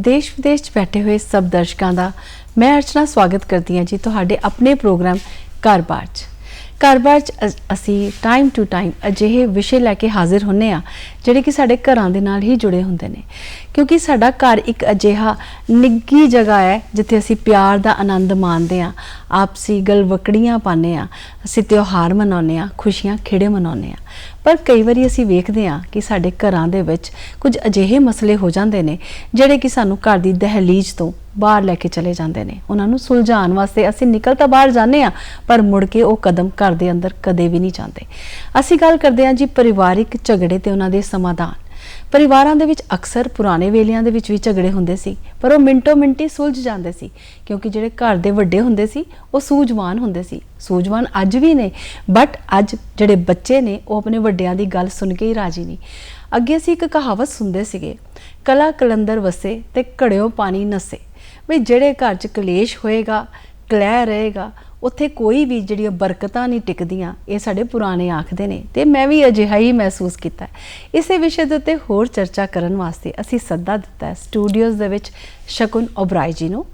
ਦੇਸ਼ ਵਿਦੇਸ਼ 'ਚ ਬੈਠੇ ਹੋਏ ਸਭ ਦਰਸ਼ਕਾਂ ਦਾ ਮੈਂ ਅਰਚਨਾ ਸਵਾਗਤ ਕਰਦੀ ਹਾਂ ਜੀ ਤੁਹਾਡੇ ਆਪਣੇ ਪ੍ਰੋਗਰਾਮ ਘਰ-ਬਾਰ 'ਚ। ਘਰ-ਬਾਰ 'ਚ ਅਸ- ਅਸੀਂ ਟਾਈਮ ਟੂ ਟਾਈਮ ਅਜਿਹੇ ਵਿਸ਼ੇ ਲੈ ਕੇ ਹਾਜ਼ਰ ਹੁੰਨੇ ਆ ਜਿਹੜੇ ਕਿ ਸਾਡੇ ਘਰਾਂ ਦੇ ਨਾਲ ਹੀ ਜੁੜੇ ਹੁੰਦੇ ਨੇ। ਕਿਉਂਕਿ ਸਾਡਾ ਘਰ ਇੱਕ ਅਜਿਹਾ ਨਿੱਗੀ ਜਗ੍ਹਾ ਹੈ ਜਿੱਥੇ ਅਸੀਂ ਪਿਆਰ ਦਾ ਆਨੰਦ ਮਾਣਦੇ ਆ ਆਪਸੀ ਗਲਵਕੜੀਆਂ ਪਾਉਂਦੇ ਆ ਅਸੀਂ ਤਿਉਹਾਰ ਮਨਾਉਂਦੇ ਆ ਖੁਸ਼ੀਆਂ ਖੇੜੇ ਮਨਾਉਂਦੇ ਆ ਪਰ ਕਈ ਵਾਰੀ ਅਸੀਂ ਵੇਖਦੇ ਹਾਂ ਕਿ ਸਾਡੇ ਘਰਾਂ ਦੇ ਵਿੱਚ ਕੁਝ ਅਜਿਹੇ ਮਸਲੇ ਹੋ ਜਾਂਦੇ ਨੇ, ਜਿਹੜੇ ਕਿ ਸਾਨੂੰ ਘਰ ਦੀ ਦਹਲੀਜ਼ ਤੋਂ ਬਾਹਰ ਲੈ ਕੇ ਚਲੇ ਜਾਂਦੇ ਨੇ। ਉਹਨਾਂ ਨੂੰ ਸੁਲਝਾਉਣ ਵਾਸਤੇ ਅਸੀਂ ਨਿਕਲ ਤਾਂ ਬਾਹਰ ਜਾਂਦੇ ਆ ਪਰ ਮੁੜ ਕੇ ਉਹ ਕਦਮ ਘਰ ਦੇ ਅੰਦਰ ਕਦੇ ਵੀ ਨਹੀਂ ਜਾਂਦੇ। ਅਸੀਂ ਗੱਲ ਕਰਦੇ ਹਾਂ ਜੀ ਪਰਿਵਾਰਿਕ ਝਗੜੇ ਤੇ ਉਹਨਾਂ ਦੇ ਸਮਾਧਾਨ। ਪਰਿਵਾਰਾਂ ਦੇ ਵਿੱਚ ਅਕਸਰ ਪੁਰਾਣੇ ਵੇਲਿਆਂ ਦੇ ਵਿੱਚ ਵੀ ਝਗੜੇ ਹੁੰਦੇ ਸੀ, ਪਰ ਉਹ ਮਿੰਟੋ ਮਿੰਟੀ ਸੁਲਝ ਜਾਂਦੇ ਸੀ, ਕਿਉਂਕਿ ਜਿਹੜੇ ਘਰ ਦੇ ਵੱਡੇ ਹੁੰਦੇ ਸੀ, ਉਹ ਸੂਝਵਾਨ ਹੁੰਦੇ ਸੀ। ਸੂਝਵਾਨ ਅੱਜ ਵੀ ਨੇ ਬਟ ਅੱਜ ਜਿਹੜੇ ਬੱਚੇ ਨੇ, ਉਹ ਆਪਣੇ ਵੱਡਿਆਂ ਦੀ ਗੱਲ ਸੁਣ ਕੇ ਹੀ ਰਾਜੀ ਨਹੀਂ ਅੱਗੇ ਅਸੀਂ ਇੱਕ ਕਹਾਵਤ ਸੁਣਦੇ ਸੀਗੇ, ਕਲਾ ਕਲੰਦਰ ਵਸੇ ਤੇ ਘੜਿਓ ਪਾਣੀ ਨਸੇ। ਵੀ ਜਿਹੜੇ ਘਰ 'ਚ ਕਲੇਸ਼ ਹੋਏਗਾ ਕਲਹਿ ਰਹੇਗਾ, ਉੱਥੇ ਕੋਈ ਵੀ ਜਿਹੜੀਆਂ ਬਰਕਤਾਂ ਨਹੀਂ ਟਿਕਦੀਆਂ, ਇਹ ਸਾਡੇ ਪੁਰਾਣੇ ਆਖਦੇ ਨੇ ਤੇ ਮੈਂ ਵੀ ਅਜਿਹਾ ਹੀ ਮਹਿਸੂਸ ਕੀਤਾ ਇਸੇ ਵਿਸ਼ੇ ਦੇ ਉੱਤੇ ਹੋਰ ਚਰਚਾ ਕਰਨ ਵਾਸਤੇ ਅਸੀਂ ਸੱਦਾ ਦਿੱਤਾ ਹੈ ਸਟੂਡੀਓਜ਼ ਦੇ ਵਿੱਚ ਸ਼ਕੁਨ ਓਬਰਾਏ ਜੀ ਨੂੰ।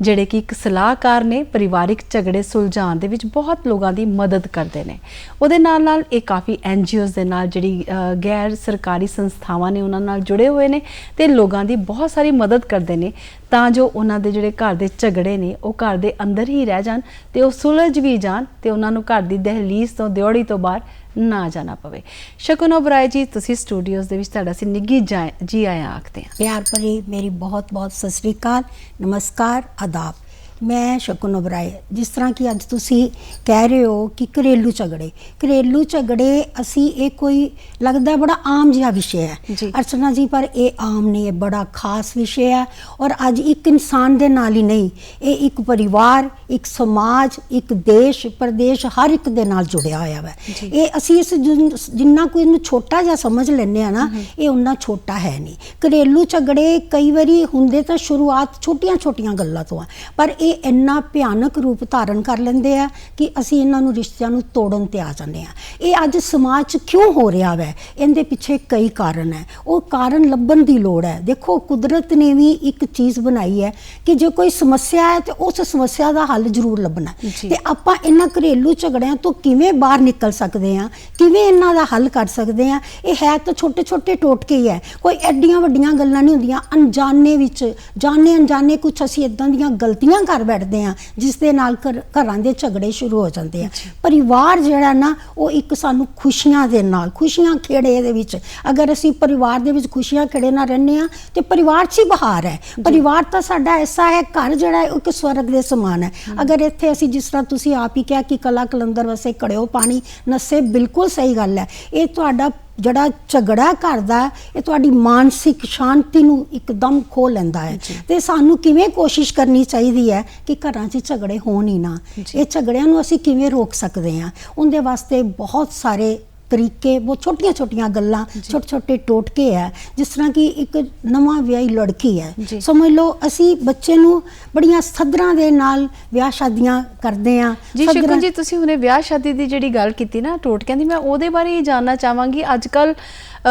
ਜਿਹੜੇ ਕਿ ਇੱਕ ਸਲਾਹਕਾਰ ਨੇ ਪਰਿਵਾਰਿਕ ਝਗੜੇ ਸੁਲਝਾਉਣ ਦੇ ਵਿੱਚ ਬਹੁਤ ਲੋਕਾਂ ਦੀ ਮਦਦ ਕਰਦੇ ਨੇ। ਉਹਦੇ ਨਾਲ ਨਾਲ ਇਹ ਕਾਫੀ ਐਨਜੀਓਜ਼ ਦੇ ਨਾਲ ਜਿਹੜੀ ਗੈਰ ਸਰਕਾਰੀ ਸੰਸਥਾਵਾਂ ਨੇ ਉਹਨਾਂ ਨਾਲ ਜੁੜੇ ਹੋਏ ਨੇ ਤੇ ਲੋਕਾਂ ਦੀ ਬਹੁਤ ਸਾਰੀ ਮਦਦ ਕਰਦੇ ਨੇ। ਤਾਂ ਜੋ ਉਹਨਾਂ ਦੇ ਜਿਹੜੇ ਘਰ ਦੇ ਝਗੜੇ ਨੇ, ਉਹ ਘਰ ਦੇ ਅੰਦਰ ਹੀ ਰਹਿ ਜਾਣ ਤੇ ਉਹ ਸੁਲਝ ਵੀ ਜਾਣ ਤੇ ਉਹਨਾਂ ਨੂੰ ਘਰ ਦੀ ਦਹਲੀਜ਼ ਤੋਂ ਦਿਉੜੀ ਤੋਂ ਬਾਹਰ ਨਾ ਜਾਣਾ ਪਵੇ। ਸ਼ਕੁਨ ਓਬਰਾਏ ਜੀ, ਤੁਸੀਂ ਸਟੂਡੀਓਜ਼ ਦੇ ਵਿੱਚ ਤੁਹਾਡਾ ਸੀ ਨਿੱਗੀ ਜਾ- ਜੀ ਆਇਆਂ ਆਖਦੇ ਹਾਂ ਪਿਆਰ ਭਰੀ ਮੇਰੀ ਬਹੁਤ ਬਹੁਤ ਸਤਿ ਸ੍ਰੀ ਅਕਾਲ, ਨਮਸਕਾਰ, ਆਦਾਬ। ਮੈਂ ਸ਼ਕੁਨ ਉਬਰਾਏ ਜਿਸ ਤਰ੍ਹਾਂ ਕਿ ਅੱਜ ਤੁਸੀਂ ਕਹਿ ਰਹੇ ਹੋ ਕਿ ਘਰੇਲੂ ਝਗੜੇ। ਘਰੇਲੂ ਝਗੜੇ ਅਸੀਂ ਇਹ ਕੋਈ ਲੱਗਦਾ ਬੜਾ ਆਮ ਜਿਹਾ ਵਿਸ਼ਾ ਹੈ। ਅਰਚਨਾ ਜੀ ਪਰ ਇਹ ਆਮ ਨਹੀਂ ਇਹ ਬੜਾ ਖਾਸ ਵਿਸ਼ਾ ਹੈ। ਔਰ ਅੱਜ ਇੱਕ ਇਨਸਾਨ ਦੇ ਨਾਲ ਹੀ ਨਹੀਂ ਇਹ ਇੱਕ ਪਰਿਵਾਰ ਇੱਕ ਸਮਾਜ ਇੱਕ ਦੇਸ਼ ਪ੍ਰਦੇਸ਼ ਹਰ ਇੱਕ ਦੇ ਨਾਲ ਜੁੜਿਆ ਹੋਇਆ ਹੈ। ਇਹ ਅਸੀਂ ਇਸ ਜਿਨ- ਕੋਈ ਇਹਨੂੰ ਛੋਟਾ ਜਿਹਾ ਸਮਝ ਲੈਂਦੇ ਆ ਨਾ ਇਹ ਉਹਨਾਂ ਛੋਟਾ ਹੈ ਨਹੀਂ। ਘਰੇਲੂ ਝਗੜੇ ਕਈ ਵਾਰੀ ਹੁੰਦੇ ਤਾਂ ਸ਼ੁਰੂਆਤ ਛੋਟੀਆਂ-ਛੋਟੀਆਂ ਗੱਲਾਂ ਤੋਂ ਆ ਪਰ ਇਹ ਇੰਨਾ ਭਿਆਨਕ ਰੂਪ ਧਾਰਨ ਕਰ ਲੈਂਦੇ ਆ ਕਿ ਅਸੀਂ ਇਹਨਾਂ ਨੂੰ ਰਿਸ਼ਤਿਆਂ ਨੂੰ ਤੋੜਨ ਤੇ ਆ ਜਾਂਦੇ ਆ। ਇਹ ਅੱਜ ਸਮਾਜ 'ਚ ਕਿਉਂ ਹੋ ਰਿਹਾ ਵੈ? ਇਹਦੇ ਪਿੱਛੇ ਕਈ ਕਾਰਨ ਹੈ। ਉਹ ਕਾਰਨ ਲੱਭਣ ਦੀ ਲੋੜ ਹੈ। ਦੇਖੋ ਕੁਦਰਤ ਨੇ ਵੀ ਇੱਕ ਚੀਜ਼ ਬਣਾਈ ਹੈ ਕਿ ਜੇ ਕੋਈ ਸਮੱਸਿਆ ਹੈ ਤੇ ਉਸ ਸਮੱਸਿਆ ਦਾ ਹੱਲ ਜ਼ਰੂਰ ਲੱਭਣਾ। ਤੇ ਆਪਾਂ ਇਹਨਾਂ ਘਰੇਲੂ ਝਗੜਿਆਂ ਤੋਂ ਕਿਵੇਂ ਬਾਹਰ ਨਿਕਲ ਸਕਦੇ ਹਾਂ? ਕਿਵੇਂ ਇਹਨਾਂ ਦਾ ਹੱਲ ਕਰ ਸਕਦੇ ਹਾਂ? ਇਹ ਹੈ ਤਾਂ ਛੋਟੇ ਛੋਟੇ ਟੋਟਕੇ ਹੀ ਹੈ। ਕੋਈ ਐਡੀਆਂ ਵੱਡੀਆਂ ਗੱਲਾਂ ਨਹੀਂ ਹੁੰਦੀਆਂ। ਅਣਜਾਣੇ ਵਿੱਚ ਜਾਣੇ ਅਣਜਾਣੇ ਕੁਝ ਅਸੀਂ ਇਦਾਂ ਦੀਆਂ ਗਲਤੀਆਂ ਕਰ ਬੈਠਦੇ ਹਾਂ ਜਿਸ ਦੇ ਨਾਲ ਘਰ- ਘਰਾਂ ਦੇ ਝਗੜੇ ਸ਼ੁਰੂ ਹੋ ਜਾਂਦੇ ਆ। ਪਰਿਵਾਰ ਜਿਹੜਾ ਨਾ ਉਹ ਇੱਕ ਸਾਨੂੰ ਖੁਸ਼ੀਆਂ ਦੇ ਨਾਲ ਖੁਸ਼ੀਆਂ ਖੇੜੇ ਦੇ ਵਿੱਚ ਅਗਰ ਅਸੀਂ ਪਰਿਵਾਰ ਦੇ ਵਿੱਚ ਖੁਸ਼ੀਆਂ ਖੇੜੇ ਨਾਲ ਰਹਿੰਦੇ ਆ ਤੇ ਪਰਿਵਾਰ 'ਚ ਹੀ ਬਹਾਰ ਹੈ। ਪਰਿਵਾਰ ਤਾਂ ਸਾਡਾ ਐਸਾ ਹੈ ਘਰ ਜਿਹੜਾ ਹੈ ਉਹ ਇੱਕ ਸਵਰਗ ਦੇ ਸਮਾਨ ਹੈ। ਅਗਰ ਇੱਥੇ ਅਸੀਂ ਜਿਸ ਤਰ੍ਹਾਂ ਤੁਸੀਂ ਆਪ ਹੀ ਕਿਹਾ ਕਿ ਕਲਾ ਕਲੰਦਰ ਵਸੇ ਕੜਿਓ ਪਾਣੀ ਨਸੇ ਬਿਲਕੁਲ ਸਹੀ ਗੱਲ ਹੈ। ਇਹ ਤੁਹਾਡਾ ਜਿਹੜਾ ਝਗੜਾ ਕਰਦਾ ਇਹ ਤੁਹਾਡੀ ਮਾਨਸਿਕ ਸ਼ਾਂਤੀ ਨੂੰ ਇੱਕਦਮ ਖੋ ਲੈਂਦਾ ਹੈ। ਤੇ ਸਾਨੂੰ ਕਿਵੇਂ ਕੋਸ਼ਿਸ਼ ਕਰਨੀ ਚਾਹੀਦੀ ਹੈ ਕਿ ਘਰਾਂ 'ਚ ਝਗੜੇ ਹੋਣ ਹੀ ਨਾ। ਇਹ ਝਗੜਿਆਂ ਨੂੰ ਅਸੀਂ ਕਿਵੇਂ ਰੋਕ ਸਕਦੇ ਹਾਂ ਉਹਦੇ ਵਾਸਤੇ ਬਹੁਤ ਸਾਰੇ ਤਰੀਕੇ ਬਹੁਤ ਛੋਟੀਆਂ ਛੋਟੀਆਂ ਗੱਲਾਂ ਛੋਟੇ ਛੋਟੇ ਟੋਟਕੇ ਹੈ ਜਿਸ ਤਰ੍ਹਾਂ ਕਿ ਇੱਕ ਨਵਾਂ ਵਿਆਹੀ ਲੜਕੀ। ਹੈ। ਸਮਝ ਲਓ ਅਸੀਂ ਬੱਚੇ ਨੂੰ ਬੜੀਆਂ ਸਦਰਾਂ ਦੇ ਨਾਲ ਵਿਆਹ ਸ਼ਾਦੀਆਂ ਕਰਦੇ ਹਾਂ। ਜੀ ਸ਼ੁਕਰ ਜੀ ਤੁਸੀਂ ਹੁਣੇ ਵਿਆਹ ਸ਼ਾਦੀ ਦੀ ਜਿਹੜੀ ਗੱਲ ਕੀਤੀ ਨਾ ਟੋਟਕਿਆਂ ਦੀ ਮੈਂ ਉਹਦੇ ਬਾਰੇ ਹੀ ਜਾਨਣਾ ਚਾਹਾਂਗੀ। ਅੱਜ ਕੱਲ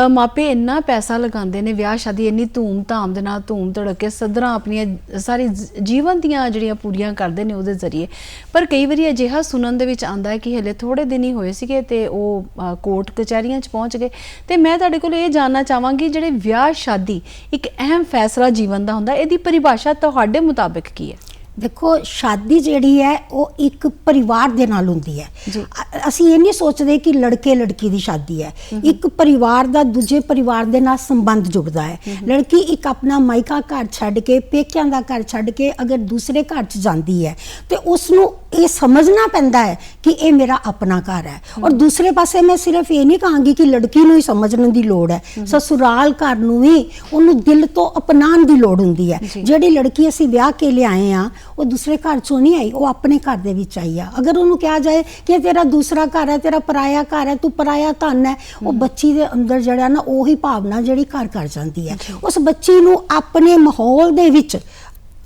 ਮਾਪੇ ਇੰਨਾ ਪੈਸਾ ਲਗਾਉਂਦੇ ਨੇ ਵਿਆਹ, ਸ਼ਾਦੀ, ਇੰਨੀ ਧੂਮ ਧਾਮ ਦੇ ਨਾਲ ਧੂਮ ਧੜਕੇ ਸਦਰਾਂ ਆਪਣੀਆਂ ਸਾਰੀ ਜ- ਜੀਵਨ ਦੀਆਂ ਜਿਹੜੀਆਂ ਪੂਰੀਆਂ ਕਰਦੇ ਨੇ ਉਹਦੇ ਜ਼ਰੀਏ। ਪਰ ਕਈ ਵਾਰੀ ਅਜਿਹਾ ਸੁਣਨ ਦੇ ਵਿੱਚ ਆਂਦਾ ਹੈ ਕਿ ਹਲੇ ਥੋੜੇ ਦਿਨ ਹੀ ਹੋਏ ਸੀਗੇ ਤੇ ਉਹ ਕੋਰਟ ਕਚਹਿਰੀਆਂ 'ਚ ਪਹੁੰਚ ਗਏ। ਤੇ ਮੈਂ ਤੁਹਾਡੇ ਕੋਲ ਇਹ ਜਾਨਣਾ ਚਾਹਾਂਗੀ ਜਿਹੜੇ ਵਿਆਹ, ਸ਼ਾਦੀ ਇੱਕ ਅਹਿਮ ਫੈਸਲਾ ਜੀਵਨ ਦਾ ਹੁੰਦਾ, ਇਹਦੀ ਪਰਿਭਾਸ਼ਾ ਤੁਹਾਡੇ ਮੁਤਾਬਿਕ ਕੀ ਹੈ? ਦੇਖੋ ਸ਼ਾਦੀ ਜਿਹੜੀ ਹੈ ਉਹ ਇੱਕ ਪਰਿਵਾਰ ਦੇ ਨਾਲ ਹੁੰਦੀ ਹੈ। ਅ- ਅਸੀਂ ਇਹ ਨਹੀਂ ਸੋਚਦੇ ਕਿ ਲੜਕੇ ਲੜਕੀ ਦੀ ਸ਼ਾਦੀ ਹੈ। ਇੱਕ ਪਰਿਵਾਰ ਦਾ ਦੂਜੇ ਪਰਿਵਾਰ ਦੇ ਨਾਲ ਸੰਬੰਧ ਜੁੜਦਾ ਹੈ। ਲੜਕੀ ਇੱਕ ਆਪਣਾ ਮਾਇਕਾ ਘਰ ਛੱਡ ਕੇ ਪੇਕਿਆਂ ਦਾ ਘਰ ਛੱਡ ਕੇ ਅਗਰ ਦੂਸਰੇ ਘਰ 'ਚ ਜਾਂਦੀ ਹੈ ਤੇ ਉਸ ਨੂੰ ਇਹ ਸਮਝਣਾ ਪੈਂਦਾ ਹੈ ਕਿ ਇਹ ਮੇਰਾ ਆਪਣਾ ਘਰ ਹੈ। ਔਰ ਦੂਸਰੇ ਪਾਸੇ ਮੈਂ ਸਿਰਫ ਇਹ ਨਹੀਂ ਕਹਾਂਗੀ ਕਿ ਲੜਕੀ ਨੂੰ ਹੀ ਸਮਝਣ ਦੀ ਲੋੜ ਹੈ। ਸਸੁਰਾਲ ਘਰ ਨੂੰ ਵੀ ਉਹਨੂੰ ਦਿਲ ਤੋਂ ਅਪਣਾਉਣ ਦੀ ਲੋੜ ਹੁੰਦੀ ਹੈ। ਜਿਹੜੀ ਲੜਕੀ ਅਸੀਂ ਵਿਆਹ ਕੇ ਲਿਆਏ ਆ ਉਹ ਦੂਸਰੇ ਘਰ ਚੋਂ ਨਹੀਂ ਆਈ ਉਹ ਆਪਣੇ ਘਰ ਦੇ ਵਿੱਚ ਆਈ ਆ। ਅਗਰ ਉਹਨੂੰ ਕਿਹਾ ਜਾਏ ਕਿ ਤੇਰਾ ਦੂਸਰਾ ਘਰ ਹੈ ਤੇਰਾ ਪਰਾਇਆ ਘਰ ਹੈ ਤੂੰ ਪਰਾਇਆ ਧਨ ਹੈ ਉਹ ਬੱਚੀ ਦੇ ਅੰਦਰ ਜਿਹੜਾ ਨਾ ਉਹੀ ਭਾਵਨਾ ਜਿਹੜੀ ਘਰ ਕਰ ਜਾਂਦੀ ਹੈ। ਉਸ ਬੱਚੀ ਨੂੰ ਆਪਣੇ ਮਾਹੌਲ ਦੇ ਵਿੱਚ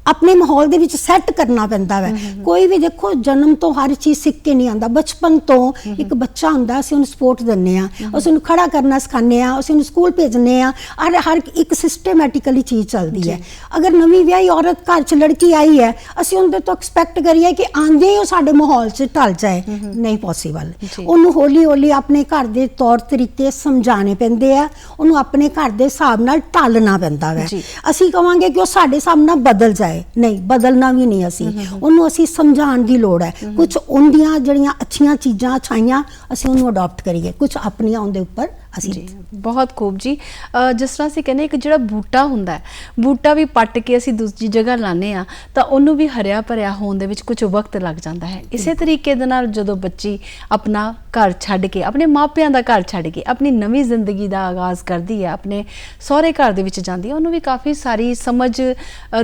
ਆਪਣੇ ਮਾਹੌਲ ਦੇ ਵਿੱਚ ਸੈੱਟ ਕਰਨਾ ਪੈਂਦਾ ਵੈ। ਕੋਈ ਵੀ ਦੇਖੋ ਜਨਮ ਤੋਂ ਹਰ ਚੀਜ਼ ਸਿੱਖ ਕੇ ਨਹੀਂ ਆਉਂਦਾ। ਬਚਪਨ ਤੋਂ ਇੱਕ ਬੱਚਾ ਹੁੰਦਾ ਅਸੀਂ ਉਹਨੂੰ ਸਪੋਰਟ ਦਿੰਨੇ ਆ ਅਸੀਂ ਉਹਨੂੰ ਖੜਾ ਕਰਨਾ ਸਿਖਾਉਂਦੇ ਆ ਅਸੀਂ ਉਹਨੂੰ ਸਕੂਲ ਭੇਜਨੇ ਆ ਹਰ ਹਰ ਇੱਕ ਸਿਸਟੇਮੈਟਿਕਲੀ ਚੀਜ਼ ਚੱਲਦੀ ਹੈ। ਅਗਰ ਨਵੀਂ ਵਿਆਹੀ ਔਰਤ ਘਰ 'ਚ ਲੜਕੀ ਆਈ ਹੈ ਅਸੀਂ ਉਹਦੇ ਤੋਂ ਐਕਸਪੈਕਟ ਕਰੀਏ ਕਿ ਆਂਦੇ ਹੀ ਉਹ ਸਾਡੇ ਮਾਹੌਲ 'ਚ ਢਲ ਜਾਏ। ਨਹੀਂ ਪੋਸੀਬਲ। ਉਹਨੂੰ ਹੌਲੀ ਹੌਲੀ ਆਪਣੇ ਘਰ ਦੇ ਤੌਰ ਤਰੀਕੇ ਸਮਝਾਣੇ ਪੈਂਦੇ ਆ। ਉਹਨੂੰ ਆਪਣੇ ਘਰ ਦੇ ਹਿਸਾਬ ਨਾਲ ਢਾਲਣਾ ਪੈਂਦਾ ਵੈ। ਅਸੀਂ ਕਵਾਂਗੇ ਕਿ ਉਹ ਸਾਡੇ ਹਿਸਾਬ ਨਾਲ ਬਦਲ ਜਾਏ। ਨਹੀਂ, ਬਦਲਣਾ ਵੀ ਨਹੀਂ ਅਸੀਂ। ਉਹਨੂੰ ਅਸੀਂ ਸਮਝਾਉਣ ਦੀ ਲੋੜ ਹੈ। ਕੁਝ ਉਹਦੀਆਂ ਜਿਹੜੀਆਂ ਅੱਛੀਆਂ ਚੀਜ਼ਾਂ ਅਛਾਈਆਂ ਅਸੀਂ ਉਹਨੂੰ ਅਡਾਪਟ ਕਰੀਏ। ਕੁਝ ਆਪਣੀਆਂ ਉਹਦੇ ਉੱਪਰ ਅਸੀਂ ਬਹੁਤ ਖੂਬ ਜੀ। ਜਿਸ ਤਰ੍ਹਾਂ ਅਸੀਂ ਕਹਿੰਦੇ ਇੱਕ ਜਿਹੜਾ ਬੂਟਾ ਹੁੰਦਾ ਬੂਟਾ ਵੀ ਪੱਟ ਕੇ ਅਸੀਂ ਦੂਜੀ ਜਗ੍ਹਾ ਲਾਣੇ ਆ ਤਾਂ ਉਹਨੂੰ ਵੀ ਹਰਿਆ ਭਰਿਆ ਹੋਣ ਦੇ ਵਿੱਚ ਕੁਝ ਵਕਤ ਲੱਗ ਜਾਂਦਾ ਹੈ। ਇਸੇ ਤਰੀਕੇ ਦੇ ਨਾਲ ਜਦੋਂ ਬੱਚੀ ਆਪਣਾ ਘਰ ਛੱਡ ਕੇ ਆਪਣੇ ਮਾਪਿਆਂ ਦਾ ਘਰ ਛੱਡ ਕੇ ਆਪਣੀ ਨਵੀਂ ਜ਼ਿੰਦਗੀ ਦਾ ਆਗਾਜ਼ ਕਰਦੀ ਹੈ ਆਪਣੇ ਸਹੁਰੇ ਘਰ ਦੇ ਵਿੱਚ ਜਾਂਦੀ ਹੈ ਉਹਨੂੰ ਵੀ ਕਾਫੀ ਸਾਰੀ ਸਮਝ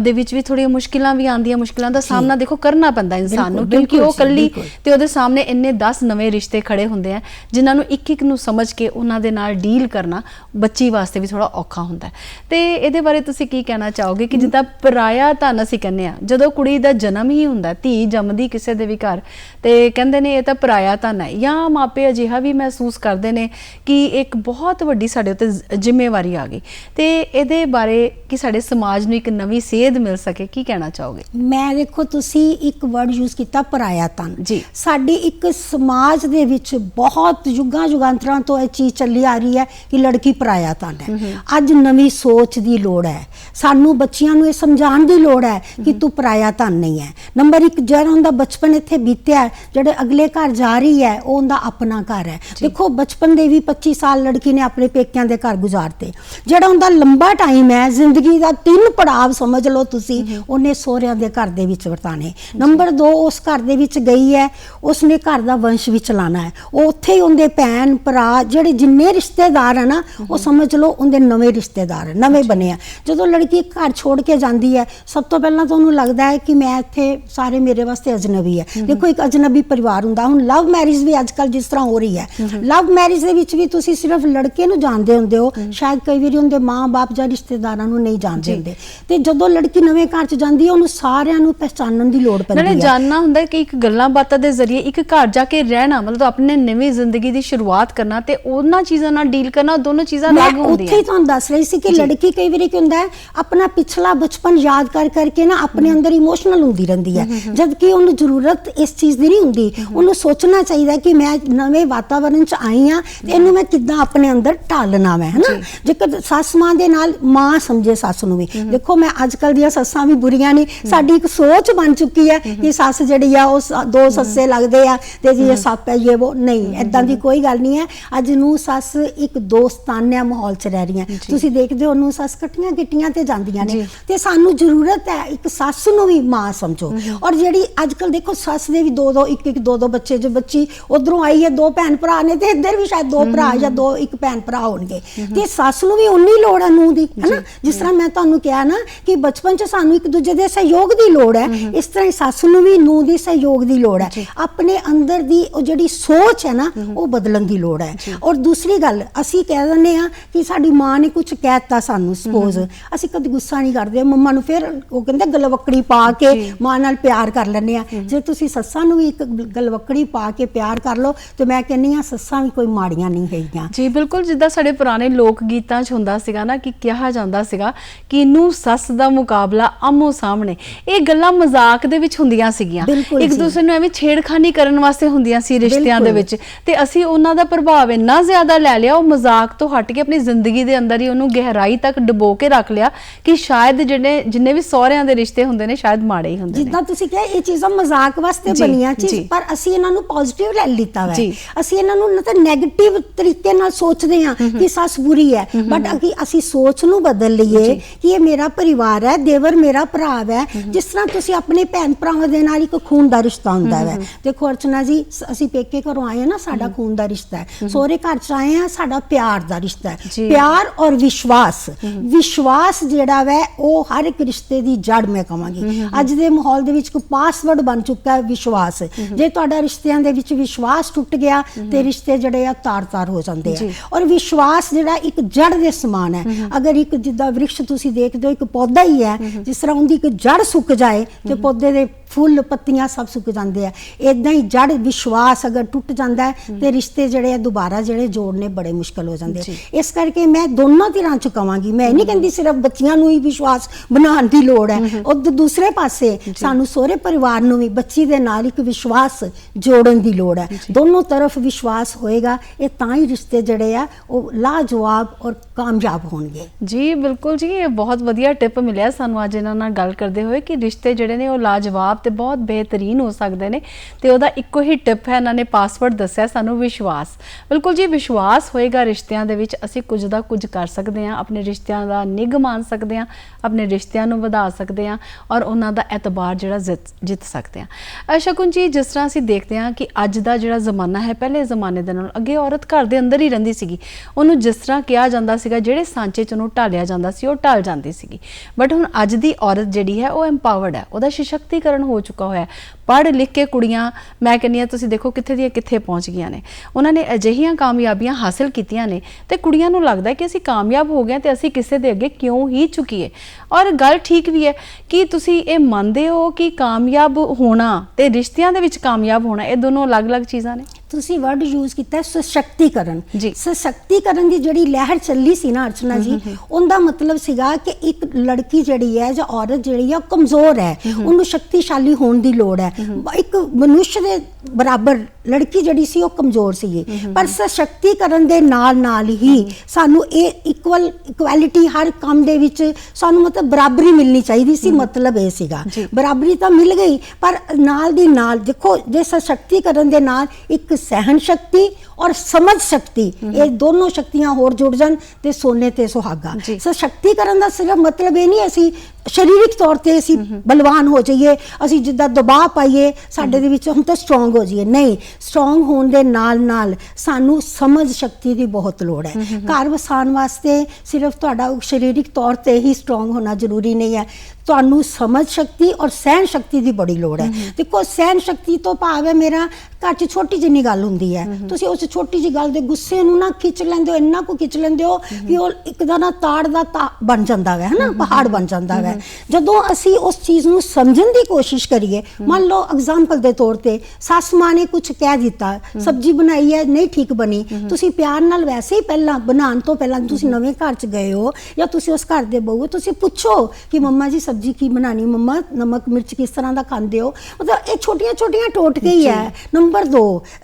ਦੇ ਵਿੱਚ ਵੀ ਥੋੜੀਆਂ ਮੁਸ਼ਕਿਲਾਂ ਵੀ ਆਉਂਦੀਆਂ ਮੁਸ਼ਕਿਲਾਂ ਦਾ ਸਾਹਮਣਾ ਦੇਖੋ ਕਰਨਾ ਪੈਂਦਾ ਇਨਸਾਨ ਨੂੰ ਕਿਉਂਕਿ ਉਹ ਕੱਲੀ। ਤੇ ਉਹਦੇ ਸਾਹਮਣੇ ਇੰਨੇ 10 ਨਵੇਂ ਰਿਸ਼ਤੇ ਖੜੇ ਹੁੰਦੇ ਆ ਜਿਨ੍ਹਾਂ ਨੂੰ ਇੱਕ ਇੱਕ ਨੂੰ ਸਮਝ ਕੇ ਉਹਨਾਂ ਦੇ ਨਾਲ ਡੀਲ ਕਰਨਾ ਬੱਚੀ ਵਾਸਤੇ ਵੀ ਥੋੜਾ ਔਖਾ ਹੁੰਦਾ ਹੈ। ਤੇ ਇਹਦੇ ਬਾਰੇ ਤੁਸੀਂ ਕੀ ਕਹਿਣਾ ਚਾਹੋਗੇ ਕਿ ਜਿੱਦਾਂ ਪਰਾਇਆ ਧਨ ਅਸੀਂ ਕਹਿੰਦੇ ਆ ਜਦੋਂ ਕੁੜੀ ਦਾ ਜਨਮ ਹੀ ਹੁੰਦਾ ਧੀ ਜੰਮਦੀ ਕਿਸੇ ਦੇ ਵੀ ਘਰ ਤੇ ਕਹਿੰਦੇ ਨੇ ਇਹ ਤਾਂ ਪਰਾਇਆ ਧਨ ਹੈ ਜਾਂ ਮਾਪੇ ਅਜਿਹਾ ਵੀ ਮਹਿਸੂਸ ਕਰਦੇ ਨੇ ਕਿ ਇੱਕ ਬਹੁਤ ਵੱਡੀ ਸਾਡੇ ਉੱਤੇ ਜ਼ਿੰਮੇਵਾਰੀ ਆ ਗਈ। ਤੇ ਇਹਦੇ ਬਾਰੇ ਕਿ ਸਾਡੇ ਸਮਾਜ ਨੂੰ ਇੱਕ ਨਵੀਂ ਸੇਧ ਮਿਲ ਸਕੇ ਕੀ ਕਹਿਣਾ ਚਾਹੋਗੇ? ਮੈਂ ਦੇਖੋ ਤੁਸੀਂ ਇੱਕ ਵਰਡ ਯੂਜ਼ ਕੀਤਾ ਪਰਾਇਆ ਤਨ ਜੀ। ਸਾਡੀ ਇੱਕ ਸਮਾਜ ਦੇ ਵਿੱਚ ਬਹੁਤ ਯੁੱਗਾਂ ਯੁਗਾਂਤਰਾਂ ਤੋਂ ਇਹ ਚੀਜ਼ ਚੱਲੀ ਆ ਰਹੀ ਹੈ ਕਿ ਲੜਕੀ ਪਰਾਇਆ ਤਨ ਹੈ। ਅੱਜ ਨਵੀਂ ਸੋਚ ਦੀ ਲੋੜ ਹੈ। ਸਾਨੂੰ ਬੱਚਿਆਂ ਨੂੰ ਇਹ ਸਮਝਾਉਣ ਦੀ ਲੋੜ ਹੈ ਕਿ ਤੂੰ ਪਰਾਇਆ ਤਨ ਨਹੀਂ ਹੈ। ਨੰਬਰ 1 ਜਿਹੜਾ ਉਹਦਾ ਬਚਪਨ ਇੱਥੇ ਬੀਤਿਆ ਜਿਹੜੇ ਅਗਲੇ ਘਰ ਜਾ ਰਹੀ ਹੈ ਉਹ ਉਹਦਾ ਆਪਣਾ ਘਰ ਹੈ। ਦੇਖੋ ਬਚਪਨ ਦੇ ਵੀ 25 ਸਾਲ ਲੜਕੀ ਨੇ ਆਪਣੇ ਪੇਕਿਆਂ ਦੇ ਘਰ ਗੁਜ਼ਾਰਤੇ। ਜਿਹੜਾ ਉਹਦਾ ਲੰਬਾ ਟਾਈਮ ਹੈ ਜ਼ਿੰਦਗੀ ਦਾ ਤਿੰਨ ਪੜਾਵ ਸਮਝ ਲਓ ਤੁਸੀਂ ਉਹਨੇ ਸਹੁਰਿਆਂ ਦੇ ਘਰ ਦੇ ਵਿੱਚ ਵਰਤਾਣੇ ਨੰਬਰ 2 ਉਸ ਘਰ ਦੇ ਵਿੱਚ ਗਈ ਹੈ ਉਸਨੇ ਘਰ ਦਾ ਵੰਸ਼ ਵੀ ਚਲਾਣਾ ਹੈ। ਉਹ ਉੱਥੇ ਹੀ ਉਹਦੇ ਭੈਣ ਭਰਾ ਜਿਹੜੇ ਜਿੰਨੇ ਰਿਸ਼ਤੇਦਾਰ ਹਨ ਨਾ ਉਹ ਸਮਝ ਲਓ ਉਹਦੇ ਨਵੇਂ ਰਿਸ਼ਤੇਦਾਰ ਨਵੇਂ ਬਣੇ ਆ। ਜਦੋਂ ਲੜਕੀ ਘਰ ਛੋੜ ਕੇ ਜਾਂਦੀ ਹੈ ਸਭ ਤੋਂ ਪਹਿਲਾਂ ਤਾਂ ਉਹਨੂੰ ਲੱਗਦਾ ਹੈ ਕਿ ਮੈਂ ਇੱਥੇ ਸਾਰੇ ਮੇਰੇ ਵਾਸਤੇ ਅਜਨਬੀ ਹੈ। ਦੇਖੋ ਇੱਕ ਅਜਨਬੀ ਪਰਿਵਾਰ ਹੁੰਦਾ। ਹੁਣ ਲਵ ਮੈਰਿਜ ਵੀ ਅੱਜਕੱਲ ਜਿਸ ਤਰ੍ਹਾਂ ਹੋ ਰਹੀ ਹੈ। ਲਵ ਮੈਰਿਜ ਦੇ ਵਿੱਚ ਵੀ ਤੁਸੀਂ ਸਿਰਫ ਲੜਕੇ ਨੂੰ ਜਾਣਦੇ ਹੁੰਦੇ ਹੋ। ਸ਼ਾਇਦ ਕਈ ਵਾਰੀ ਉਹਦੇ ਮਾਂ-ਬਾਪ ਜਾਂ ਰਿਸ਼ਤੇਦਾਰਾਂ ਨੂੰ ਨਹੀਂ ਜਾਣਦੇ। ਹੁੰਦੇ। ਤੇ ਜਦੋਂ ਲੜਕੀ ਨਵੇਂ ਘਰ 'ਚ ਜਾਂਦੀ ਹੈ ਉਹਨੂੰ ਸਾਰਿਆਂ ਨੂੰ ਪਹਿਚਾਨਣ ਦੀ ਲੋੜ ਪੈਂਦੀ ਨਾਲੇ ਹੈ। ਜਾਨਣਾ ਹੁੰਦਾ ਹੈ ਕਿ ਇੱਕ ਗੱਲਾਂ ਬਾਤਾਂ ਦੇ ਜ਼ਰੀਏ ਇੱਕ ਘਰ ਜਾ ਕੇ ਰਹਿਣਾ ਮਤਲਬ ਆਪਣੇ ਨਵੀਂ ਜ਼ਿੰਦਗੀ ਦੀ ਸ਼ੁਰੂਆਤ ਕਰਨਾ ਤੇ ਉਹਨਾਂ ਚੀਜ਼ਾਂ ਨਾਲ ਡੀਲ ਕਰਨਾ ਦੋਨੋਂ ਚੀਜ਼ਾਂ ਮੈਂ ਅਲੱਗ ਉੱਥੇ ਹੁੰਦੀਆਂ ਹੀ ਤੁਹਾਨੂੰ ਦੱਸ ਰਹੀ ਸੀ ਕਿ। ਲੜਕੀ ਕਈ ਵਾਰੀ ਕੀ ਹੁੰਦਾ ਹੈ ਆਪਣਾ ਪਿਛਲਾ ਬਚਪਨ ਯਾਦ ਕਰ ਕਰਕੇ ਨਾ ਆਪਣੇ ਅੰਦਰ ਇਮੋਸ਼ਨਲ ਹੁੰਦੀ ਰਹਿੰਦੀ ਹੈ। ਜਦ ਕਿ ਉਹਨੂੰ ਜ਼ਰੂਰਤ ਇਸ ਚੀਜ਼ ਦੀ ਨਹੀਂ ਹੁੰਦੀ। ਉਹਨੂੰ ਸੋਚਣਾ ਚਾਹੀਦਾ ਕਿ ਮੈਂ ਨਵੇਂ ਵਾਤਾਵਰਣ 'ਚ ਆਈ ਹਾਂ ਤੇ ਇਹਨੂੰ ਮੈਂ ਕਿੱਦਾਂ ਆਪਣੇ ਅੰਦਰ ਢਾਲਣਾ ਮੈਂ ਹਨਾ ਜੇਕਰ ਸੱਸ ਮਾਂ ਦੇ ਨਾਲ ਮਾਂ ਸਮਝੇ ਸੱਸ ਨੂੰ ਵੀ। ਦੇਖੋ ਮੈਂ ਅੱਜ ਕੱਲ ਦੀਆਂ ਸੱਸਾਂ ਵੀ ਬੁਰੀਆਂ ਨਹੀਂ ਸਾਡੀ ਇੱਕ ਸੋਚ ਬਣ ਚੁੱਕੀ ਹੈ ਕਿ ਸੱਸ ਜਿਹੜੀ ਆ ਉਹ ਦੋ ਸੱਸੇ ਲੱਗਦੇ ਆ ਤੇ ਜੀ ਇਹ ਸੱਪ ਹੈ ਇਹ ਉਹ ਨਹੀਂ ਐਦਾਂ ਦੀ ਕੋਈ ਗੱਲ ਨਹੀਂ ਹੈ। ਅੱਜ ਨੂੰ ਸੱਸ ਇੱਕ ਦੋਸਤਾਨਾ ਮਾਹੌਲ 'ਚ ਰਹਿ ਰਹੀਆਂ। ਤੁਸੀਂ ਦੇਖਦੇ ਹੋ ਨੂੰ ਸੱਸ ਇਕੱਠੀਆਂ ਕਿੱਟੀਆਂ ਤੇ ਜਾਂਦੀਆਂ ਨੇ। ਤੇ ਸਾਨੂੰ ਜ਼ਰੂਰਤ ਹੈ ਇੱਕ ਸੱਸ ਨੂੰ ਵੀ ਮਾਂ ਸਮਝੋ। ਔਰ ਜਿਹੜੀ ਅੱਜ ਕੱਲ ਦੇਖੋ ਸੱਸ ਦੇ ਵੀ ਦੋ ਦੋ ਇੱਕ ਇੱਕ ਦੋ ਦੋ ਬੱਚੇ ਜੇ ਬੱਚੀ ਉਧਰੋਂ ਆਈ ਹੈ ਦੋ ਭੈਣ ਭਰਾ ਨੇ ਤੇ ਇੱਧਰ ਵੀ ਸ਼ਾਇਦ ਦੋ ਭਰਾ ਜਾਂ ਦੋ ਇੱਕ ਭੈਣ ਭਰਾ ਹੋਣਗੇ। ਤੇ ਸੱਸ ਨੂੰ ਵੀ ਉਨੀ ਲੋੜ ਹੈ ਨੂੰ ਦੀ ਹੈਨਾ? ਜਿਸ ਤਰ੍ਹਾਂ ਮੈਂ ਤੁਹਾਨੂੰ ਕਿਹਾ ਨਾ ਕਿ ਬਚਪਨ 'ਚ ਸਾਨੂੰ ਇੱਕ ਦੂਜੇ ਦੇ ਸਹਿਯੋਗ ਦੀ ਲੋੜ ਹੈ। ਇਸ ਤਰ੍ਹਾਂ ਹੀ ਸੱਸ ਨੂੰ ਵੀ ਨੂੰ ਦੀ ਸਹਿਯੋਗ ਦੀ ਲੋੜ ਹੈ। ਆਪਣੇ ਅੰਦਰ ਦੀ ਉਹ ਜਿਹੜੀ ਸੋਚ ਹੈ ਨਾ ਉਹ ਬਦਲਣ ਦੀ ਲੋੜ ਹੈ। ਔਰ ਦੂਸਰੀ ਗੱਲ ਅਸੀਂ ਕਹਿ ਦਿੰਦੇ ਆ ਕਿ ਸਾਡੀ ਮਾਂ ਨੇ ਕੁਝ ਕਹਿਤਾ ਸਾਨੂੰ ਸਪੋਜ਼ ਅਸੀਂ ਕਦੇ ਗੁੱਸਾ ਨਹੀਂ ਕਰਦੇ ਮੰਮਾ ਨੂੰ ਫਿਰ ਉਹ ਕਹਿੰਦੇ ਗਲਵੱਕੜੀ ਪਾ ਕੇ। ਮਾਂ ਨਾਲ ਪਿਆਰ ਕਰ ਲੈਂਦੇ ਆ ਜੇ ਤੁਸੀਂ ਸੱਸਾਂ ਨੂੰ ਵੀ ਇੱਕ ਗਲਵੱਕੜੀ ਪਾ ਕੇ ਪਿਆਰ ਕਰ ਲਓ ਤੇ ਮੈਂ ਕਹਿੰਨੀ ਆ ਸੱਸਾਂ ਵੀ ਕੋਈ ਮਾੜੀਆਂ ਨਹੀਂ ਹੈਗੀਆਂ। ਜੀ ਬਿਲਕੁਲ ਜਿੱਦਾਂ ਸਾਡੇ ਪੁਰਾਣੇ ਲੋਕ ਗੀਤਾਂ 'ਚ ਹੁੰਦਾ ਸੀਗਾ ਨਾ ਕਿ ਕਿਹਾ ਜਾਂਦਾ ਸੀਗਾ ਕਿ ਨੂੰ ਸੱਸ ਦਾ ਮੁਕਾਬਲਾ ਆਮੋ ਸਾਹਮਣੇ। ਇਹ ਗੱਲਾਂ ਮਜ਼ਾਕ ਦੇ ਵਿੱਚ ਹੁੰਦੀਆਂ ਸੀਗੀਆਂ। ਇੱਕ। ਦੂਸਰੇ ਨੂੰ ਐਵੇਂ ਛੇੜਖਾਨੀ ਕਰਨ ਵਾਸਤੇ ਹੁੰਦੀਆਂ ਸੀ ਰਿਸ਼ਤਿਆਂ ਦੇ। ਵਿੱਚ। ਤੇ ਅਸੀਂ ਉਹਨਾਂ ਦਾ ਪ੍ਰਭਾਵ ਇੰਨਾ ਜ਼ਿਆਦਾ ਲੈ ਲਿਆ। ਉਹ ਮਜ਼ਾਕ ਤੋਂ ਹਟ ਕੇ ਆਪਣੀ ਜ਼ਿੰਦਗੀ ਦੇ ਅੰਦਰ ਹੀ ਉਹਨੂੰ ਗਹਿਰਾਈ ਤੱਕ ਡੁਬੋ ਕੇ ਰੱਖ ਲਿਆ ਕਿ ਸ਼ਾਇਦ ਜਿਹੜੇ ਜਿੰਨੇ ਵੀ ਸਹੁਰਿਆਂ ਦੇ ਰਿਸ਼ਤੇ ਹੁੰਦੇ ਨੇ ਸ਼ਾਇਦ ਮਾੜੇ ਹੀ ਹੁੰਦੇ ਨੇ। ਜਿੱਦਾਂ ਤੁਸੀਂ ਕਿਹਾ ਇਹ ਚੀਜ਼ਾਂ ਮਜ਼ਾਕ ਵਾਸਤੇ ਬਣੀਆਂ। ਚੀਜ਼ ਪਰ ਅਸੀਂ ਇਹਨਾਂ ਨੂੰ ਪੋਜ਼ਿਟਿਵ ਲੈ ਲਿੱਤਾ ਹੈ। ਅਸੀਂ ਇਹਨਾਂ ਨੂੰ ਨਾ ਤਾਂ 네ਗੇਟਿਵ ਤਰੀਕੇ ਨਾਲ ਸੋਚਦੇ ਹਾਂ ਕਿ ਸੱਸ ਬੁਰੀ ਹੈ ਬਟ ਅਸੀਂ ਸੋਚ ਨੂੰ ਬਦਲ ਲਈਏ ਕਿ ਇਹ ਮੇਰਾ ਪਰਿਵਾਰ ਹੈ ਦੇਵਰ ਮੇਰਾ ਭਰਾ ਹੈ ਜਿਸ ਤਰ੍ਹਾਂ ਤੁਸੀਂ ਆਪਣੇ ਭੈਣ ਭਰਾਵਾਂ ਦੇ ਨਾਲ ਇੱਕ ਖੂਨ ਦਾ ਰਿਸ਼ਤਾ ਹੁੰਦਾ ਹੈ ਦੇਖੋ ਅਰਚਨਾ ਜੀ ਅਸੀਂ ਪੇਕੇ ਘਰੋਂ ਆਏ ਹਾਂ ਨਾ ਸਾਡਾ ਖੂਨ ਦਾ ਰਿਸ਼ਤਾ ਹੈ। ਸਹੁਰੇ ਘਰ ਚ ਆਏ ਹਾਂ ਸਾਡਾ ਪਿਆਰ ਦਾ ਰਿਸ਼ਤਾ ਹੈ। ਪਿਆਰ ਔਰ ਵਿਸ਼ਵਾਸ। ਵਿਸ਼ਵਾਸ ਜਿਹੜਾ ਵੈ ਉਹ ਹਰ ਇੱਕ ਰਿਸ਼ਤੇ ਦੀ ਜੜ ਮੈਂ ਕਹਾਂਗੀ ਅੱਜ ਦੇ ਮਾਹੌਲ ਦੇ ਵਿੱਚ ਇੱਕ ਪਾਸਵਰਡ ਬਣ ਚੁੱਕਾ ਹੈ ਵਿਸ਼ਵਾਸ। ਜੇ ਤੁਹਾਡਾ ਰਿਸ਼ਤਿਆਂ ਦੇ ਵਿੱਚ ਵਿਸ਼ਵਾਸ ਟੁੱਟ ਗਿਆ ਤੇ ਰਿਸ਼ਤੇ ਜਿਹੜੇ ਆ ਤਾਰ-ਤਾਰ ਹੋ ਜਾਂਦੇ ਆ। ਔਰ ਵਿਸ਼ਵਾਸ ਜਿਹੜਾ ਇੱਕ ਜੜ ਦੇ ਸਮਾਨ ਹੈ। ਅਗਰ ਇੱਕ ਜਿੱਦਾਂ ਵ੍ਰਿਕਸ਼ ਤੁਸੀਂ ਦੇਖਦੇ ਹੋ ਇੱਕ ਪੌਦਾ ਹੀ ਹੈ ਜਿਸ ਤਰ੍ਹਾਂ ਉਹਦੀ ਇੱਕ ਜੜ ਸੁੱਕ ਜਾਏ ਤੇ ਪੌਦੇ ਦੇ ਫੁੱਲ ਪੱਤੀਆਂ ਸਭ ਸੁੱਕ ਜਾਂਦੇ ਆ। ਇਦਾਂ ਹੀ ਜੜ ਵਿਸ਼ਵਾਸ ਅਗਰ ਟੁੱਟ ਜਾਂਦਾ ਤੇ ਰਿਸ਼ਤੇ ਜਿਹੜੇ ਆ ਦੁਬਾਰਾ ਜਿਹੜੇ ਜੋੜਨੇ ਬੜੇ ਮੁਸ਼ਕਲ ਹੋ ਜਾਂਦੇ। ਇਸ ਕਰਕੇ ਮੈਂ ਦੋਨੋਂ ਧਿਰਾਂ ਚ ਕਵਾਂਗੀ ਮੈਂ ਨਹੀਂ ਕਹਿੰਦੀ ਸਿਰਫ ਬੱਚੀਆਂ ਨੂੰ ਹੀ ਵਿਸ਼ਵਾਸ ਬਣਾਉਣ ਦੀ ਲੋੜ ਹੈ। ਉਹ ਦ- ਦੂਸਰੇ ਪਾਸੇ ਸਾਨੂੰ ਸਹੁਰੇ ਪਰਿਵਾਰ ਨੂੰ ਵੀ ਬੱਚੀ ਦੇ ਨਾਲ ਇੱਕ ਵਿਸ਼ਵਾਸ ਜੋੜਨ ਦੀ ਲੋੜ ਹੈ। ਦੋਨੋਂ ਤਰਫ ਵਿਸ਼ਵਾਸ ਹੋਏਗਾ ਇਹ ਤਾਂ ਹੀ ਰਿਸ਼ਤੇ ਜਿਹੜੇ ਆ ਉਹ ਲਾਜਵਾਬ ਔਰ ਕਾਮਯਾਬ ਹੋਣਗੇ। ਜੀ ਬਿਲਕੁਲ ਜੀ ਇਹ ਬਹੁਤ ਵਧੀਆ ਟਿਪ ਮਿਲਿਆ ਸਾਨੂੰ ਅੱਜ ਇਹਨਾਂ ਨਾਲ ਗੱਲ ਕਰਦੇ ਹੋਏ ਕਿ ਰਿਸ਼ਤੇ ਜਿਹੜੇ ਨੇ ਉਹ ਲਾਜਵਾਬ ਤੇ ਬਹੁਤ ਬਿਹਤਰੀਨ ਹੋ ਸਕਦੇ ਨੇ ਤੇ ਉਹਦਾ ਇੱਕੋ ਹੀ ਟਿਪ ਹੈ ਇਹਨਾਂ ਨੇ ਪਾਸਵਰਡ ਦੱਸਿਆ ਸਾਨੂੰ ਵਿਸ਼ਵਾਸ। ਬਿਲਕੁਲ ਜੀ ਵਿਸ਼ਵਾਸ ਹੋਏਗਾ ਰਿਸ਼ਤਿਆਂ ਦੇ ਵਿੱਚ ਅਸੀਂ ਕੁਝ ਦਾ ਕੁਝ ਕਰ ਸਕਦੇ ਹਾਂ ਆਪਣੇ ਰਿਸ਼ਤਿਆਂ ਦਾ ਨਿੱਘ ਮਾਣ ਸਕਦੇ ਹਾਂ ਆਪਣੇ ਰਿਸ਼ਤਿਆਂ ਨੂੰ ਵਧਾ ਸਕਦੇ ਹਾਂ ਔਰ ਉਹਨਾਂ ਦਾ ਐਤਬਾਰ ਜਿਹੜਾ ਜਿੱਤ ਜਿੱਤ ਸਕਦੇ ਹਾਂ। ਅ, ਜੀ ਜਿਸ ਤਰ੍ਹਾਂ ਅਸੀਂ ਦੇਖਦੇ ਹਾਂ ਕਿ ਅੱਜ ਦਾ ਜਿਹੜਾ ਜ਼ਮਾਨਾ ਹੈ ਪਹਿਲੇ ਜ਼ਮਾਨੇ ਦੇ ਨਾਲ ਅੱਗੇ ਔਰਤ ਘਰ ਦੇ ਅੰਦਰ ਹੀ ਰਹਿੰਦੀ ਸੀਗੀ। ਉਹਨੂੰ ਜਿਸ ਤਰ੍ਹਾਂ ਕਿਹਾ ਜਾਂਦਾ ਸੀਗਾ ਜਿਹੜੇ ਸਾਂਚੇ 'ਚ ਉਹਨੂੰ ਢਾਲਿਆ ਜਾਂਦਾ ਸੀ ਉਹ ਢਲ ਜਾਂਦੀ ਸੀਗੀ। ਬਟ ਹੁਣ ਅੱਜ ਦੀ ਔਰਤ ਜਿਹੜੀ ਹੈ ਉਹ ਐਮਪਾਵਰਡ ਹੈ ਉਹਦਾ ਸਸ਼ਕਤੀਕਰਨ ਹੋ ਚੁੱਕਾ ਹੋਇਆ ਪੜ੍ਹ ਲਿਖ ਕੇ ਕੁੜੀਆਂ, ਮੈਂ ਕਹਿੰਦੀ ਹਾਂ, ਤੁਸੀਂ ਦੇਖੋ ਕਿੱਥੇ ਦੀਆਂ ਕਿੱਥੇ ਪਹੁੰਚ ਗਈਆਂ ਨੇ। ਉਹਨਾਂ ਨੇ ਅਜਿਹੀਆਂ ਕਾਮਯਾਬੀਆਂ ਹਾਸਲ ਕੀਤੀਆਂ ਨੇ ਤੇ ਕੁੜੀਆਂ ਨੂੰ ਲੱਗਦਾ ਕਿ ਅਸੀਂ ਕਾਮਯਾਬ ਹੋ ਗਏ ਹਾਂ ਤੇ ਅਸੀਂ ਕਿਸੇ ਦੇ ਅੱਗੇ ਕਿਉਂ ਹੀ ਝੁਕੀਏ। ਔਰ ਗੱਲ ਠੀਕ ਵੀ ਹੈ ਕਿ ਤੁਸੀਂ ਇਹ ਮੰਨਦੇ ਹੋ ਕਿ ਕਾਮਯਾਬ ਹੋਣਾ ਤੇ ਰਿਸ਼ਤਿਆਂ ਦੇ ਵਿੱਚ ਕਾਮਯਾਬ ਹੋਣਾ, ਇਹ ਦੋਨੋਂ ਅਲੱਗ-ਅਲੱਗ ਚੀਜ਼ਾਂ ਨੇ? ਤੁਸੀਂ ਵਰਡ ਯੂਜ਼ ਕੀਤਾ ਸਸ਼ਕਤੀਕਰਨ। ਸਸ਼ਕਤੀਕਰਨ ਦੀ ਜਿਹੜੀ ਲਹਿਰ ਚੱਲੀ ਸੀ ਨਾ ਅਰਚਨਾ ਜੀ ਉਹਦਾ ਮਤਲਬ ਸੀਗਾ ਕਿ ਇੱਕ ਲੜਕੀ ਜਿਹੜੀ ਹੈ ਜਾਂ ਔਰਤ ਜਿਹੜੀ ਹੈ ਉਹ ਕਮਜ਼ੋਰ ਹੈ। ਉਹਨੂੰ ਸ਼ਕਤੀਸ਼ਾਲੀ ਹੋਣ ਦੀ ਲੋੜ ਹੈ। ਇੱਕ ਮਨੁੱਖ ਦੇ ਬਰਾਬਰ ਲੜਕੀ ਜਿਹੜੀ ਸੀ ਉਹ ਕਮਜ਼ੋਰ ਸੀ ਪਰ ਸਸ਼ਕਤੀਕਰਨ ਦੇ ਨਾਲ ਨਾਲ ਹੀ ਸਾਨੂੰ ਇਹ ਇਕੁਅਲ ਇਕੁਐਲਿਟੀ ਹਰ ਕੰਮ ਦੇ ਵਿੱਚ ਸਾਨੂੰ ਮਤਲਬ ਬਰਾਬਰੀ ਮਿਲਣੀ ਚਾਹੀਦੀ ਸੀ ਮਤਲਬ ਇਹ ਸੀਗਾ। ਬਰਾਬਰੀ ਤਾਂ ਮਿਲ ਗਈ ਪਰ ਨਾਲ ਦੀ ਨਾਲ ਦੇਖੋ ਜੇ ਸਸ਼ਕਤੀਕਰਨ ਦੇ ਨਾਲ ਇੱਕ ਸਹਿਨ ਸ਼ਕਤੀ ਔਰ ਸਮਝ ਸ਼ਕਤੀ ਇਹ ਦੋਨੋਂ ਸ਼ਕਤੀਆਂ ਹੋਰ ਜੁੜ ਜਾਣ ਤੇ ਸੋਨੇ ਤੇ ਸੁਹਾਗਾ। ਜੀ। ਸਸ਼ਕਤੀਕਰਨ ਦਾ ਸਿਰਫ ਮਤਲਬ ਇਹ ਨਹੀਂ ਅਸੀਂ ਸਰੀਰਕ ਤੌਰ ਤੇ ਅਸੀਂ ਬਲਵਾਨ ਹੋ ਜਾਈਏ ਅਸੀਂ ਜਿੱਦਾਂ ਦਬਾਅ ਪਾਈਏ ਸਾਡੇ ਦੇ ਵਿੱਚ ਹਮ ਤਾਂ ਸਟਰੋਂਗ ਹੋ ਜਾਈਏ। ਨਹੀਂ ਸਟਰੋਂਗ ਹੋਣ ਦੇ ਨਾਲ ਨਾਲ ਸਾਨੂੰ ਸਮਝ ਸ਼ਕਤੀ ਦੀ ਬਹੁਤ ਲੋੜ ਹੈ। ਘਰ ਵਸਾਉਣ ਵਾਸਤੇ ਸਿਰਫ ਤੁਹਾਡਾ ਸਰੀਰਕ ਤੌਰ ਤੇ ਹੀ ਸਟਰੋਂਗ ਹੋਣਾ ਜ਼ਰੂਰੀ ਨਹੀਂ ਹੈ। ਤੁਹਾਨੂੰ ਸਮਝ ਸ਼ਕਤੀ ਔਰ ਸਹਿਨ ਸ਼ਕਤੀ ਦੀ ਬੜੀ ਲੋੜ ਹੈ। ਦੇਖੋ ਸਹਿਨ ਸ਼ਕਤੀ ਤੋਂ ਭਾਵ ਹੈ ਮੇਰਾ ਘਰ 'ਚ ਛੋਟੀ ਜਿੰਨੀ ਗੱਲ ਹੁੰਦੀ ਹੈ। ਤੁਸੀਂ ਉਸ ਛੋਟੀ ਜਿਹੀ ਗੱਲ ਦੇ ਗੁੱਸੇ ਨੂੰ ਨਾ ਖਿੱਚ ਲੈਂਦੇ ਹੋ ਇੰਨਾ ਕੋ ਖਿੱਚ ਲੈਂਦੇ ਹੋ ਕਿ ਉਹ ਇੱਕ ਦਾ ਨਾ ਤਾੜ ਦਾ ਤਾ ਬਣ ਜਾਂਦਾ ਹੈ ਹਨਾ? ਪਹਾੜ ਬਣ ਜਾਂਦਾ ਹੈ ਜਦੋਂ ਅਸੀਂ ਉਸ ਚੀਜ਼ ਨੂੰ ਸਮਝਣ ਦੀ ਕੋਸ਼ਿਸ਼ ਕਰੀਏ ਮੰਨ ਲਓ ਐਗਜ਼ਾਮਪਲ ਦੇ ਤੌਰ ਤੇ ਸੱਸ ਮਾਂ ਨੇ ਕੁਝ ਕਹਿ ਦਿੱਤਾ ਸਬਜ਼ੀ ਬਣਾਈ ਹੈ ਨਹੀਂ ਠੀਕ ਬਣੀ ਤੁਸੀਂ ਪਿਆਰ ਨਾਲ ਵੈਸੇ ਹੀ ਪਹਿਲਾਂ ਬਣਾਉਣ ਤੋਂ ਪਹਿਲਾਂ ਤੁਸੀਂ ਨਵੇਂ ਘਰ 'ਚ ਗਏ ਹੋ ਜਾਂ ਤੁਸੀਂ ਉਸ ਘਰ ਦੇ ਬਹੂ ਤੁਸੀਂ ਪੁੱਛੋ ਕਿ ਮੰਮਾ ਜੀ ਸਬਜ਼ੀ ਕੀ ਬਣਾਣੀ ਮੰਮਾ ਨਮਕ ਮਿਰਚ ਕਿਸ ਤਰ੍ਹਾਂ ਦਾ ਖਾਂਦੇ ਹੋ? ਮਤਲਬ ਇਹ ਛੋਟੀਆਂ ਛੋਟੀਆਂ ਟੋਟਕੇ ਹੀ ਹੈ। ਨੰਬਰ 2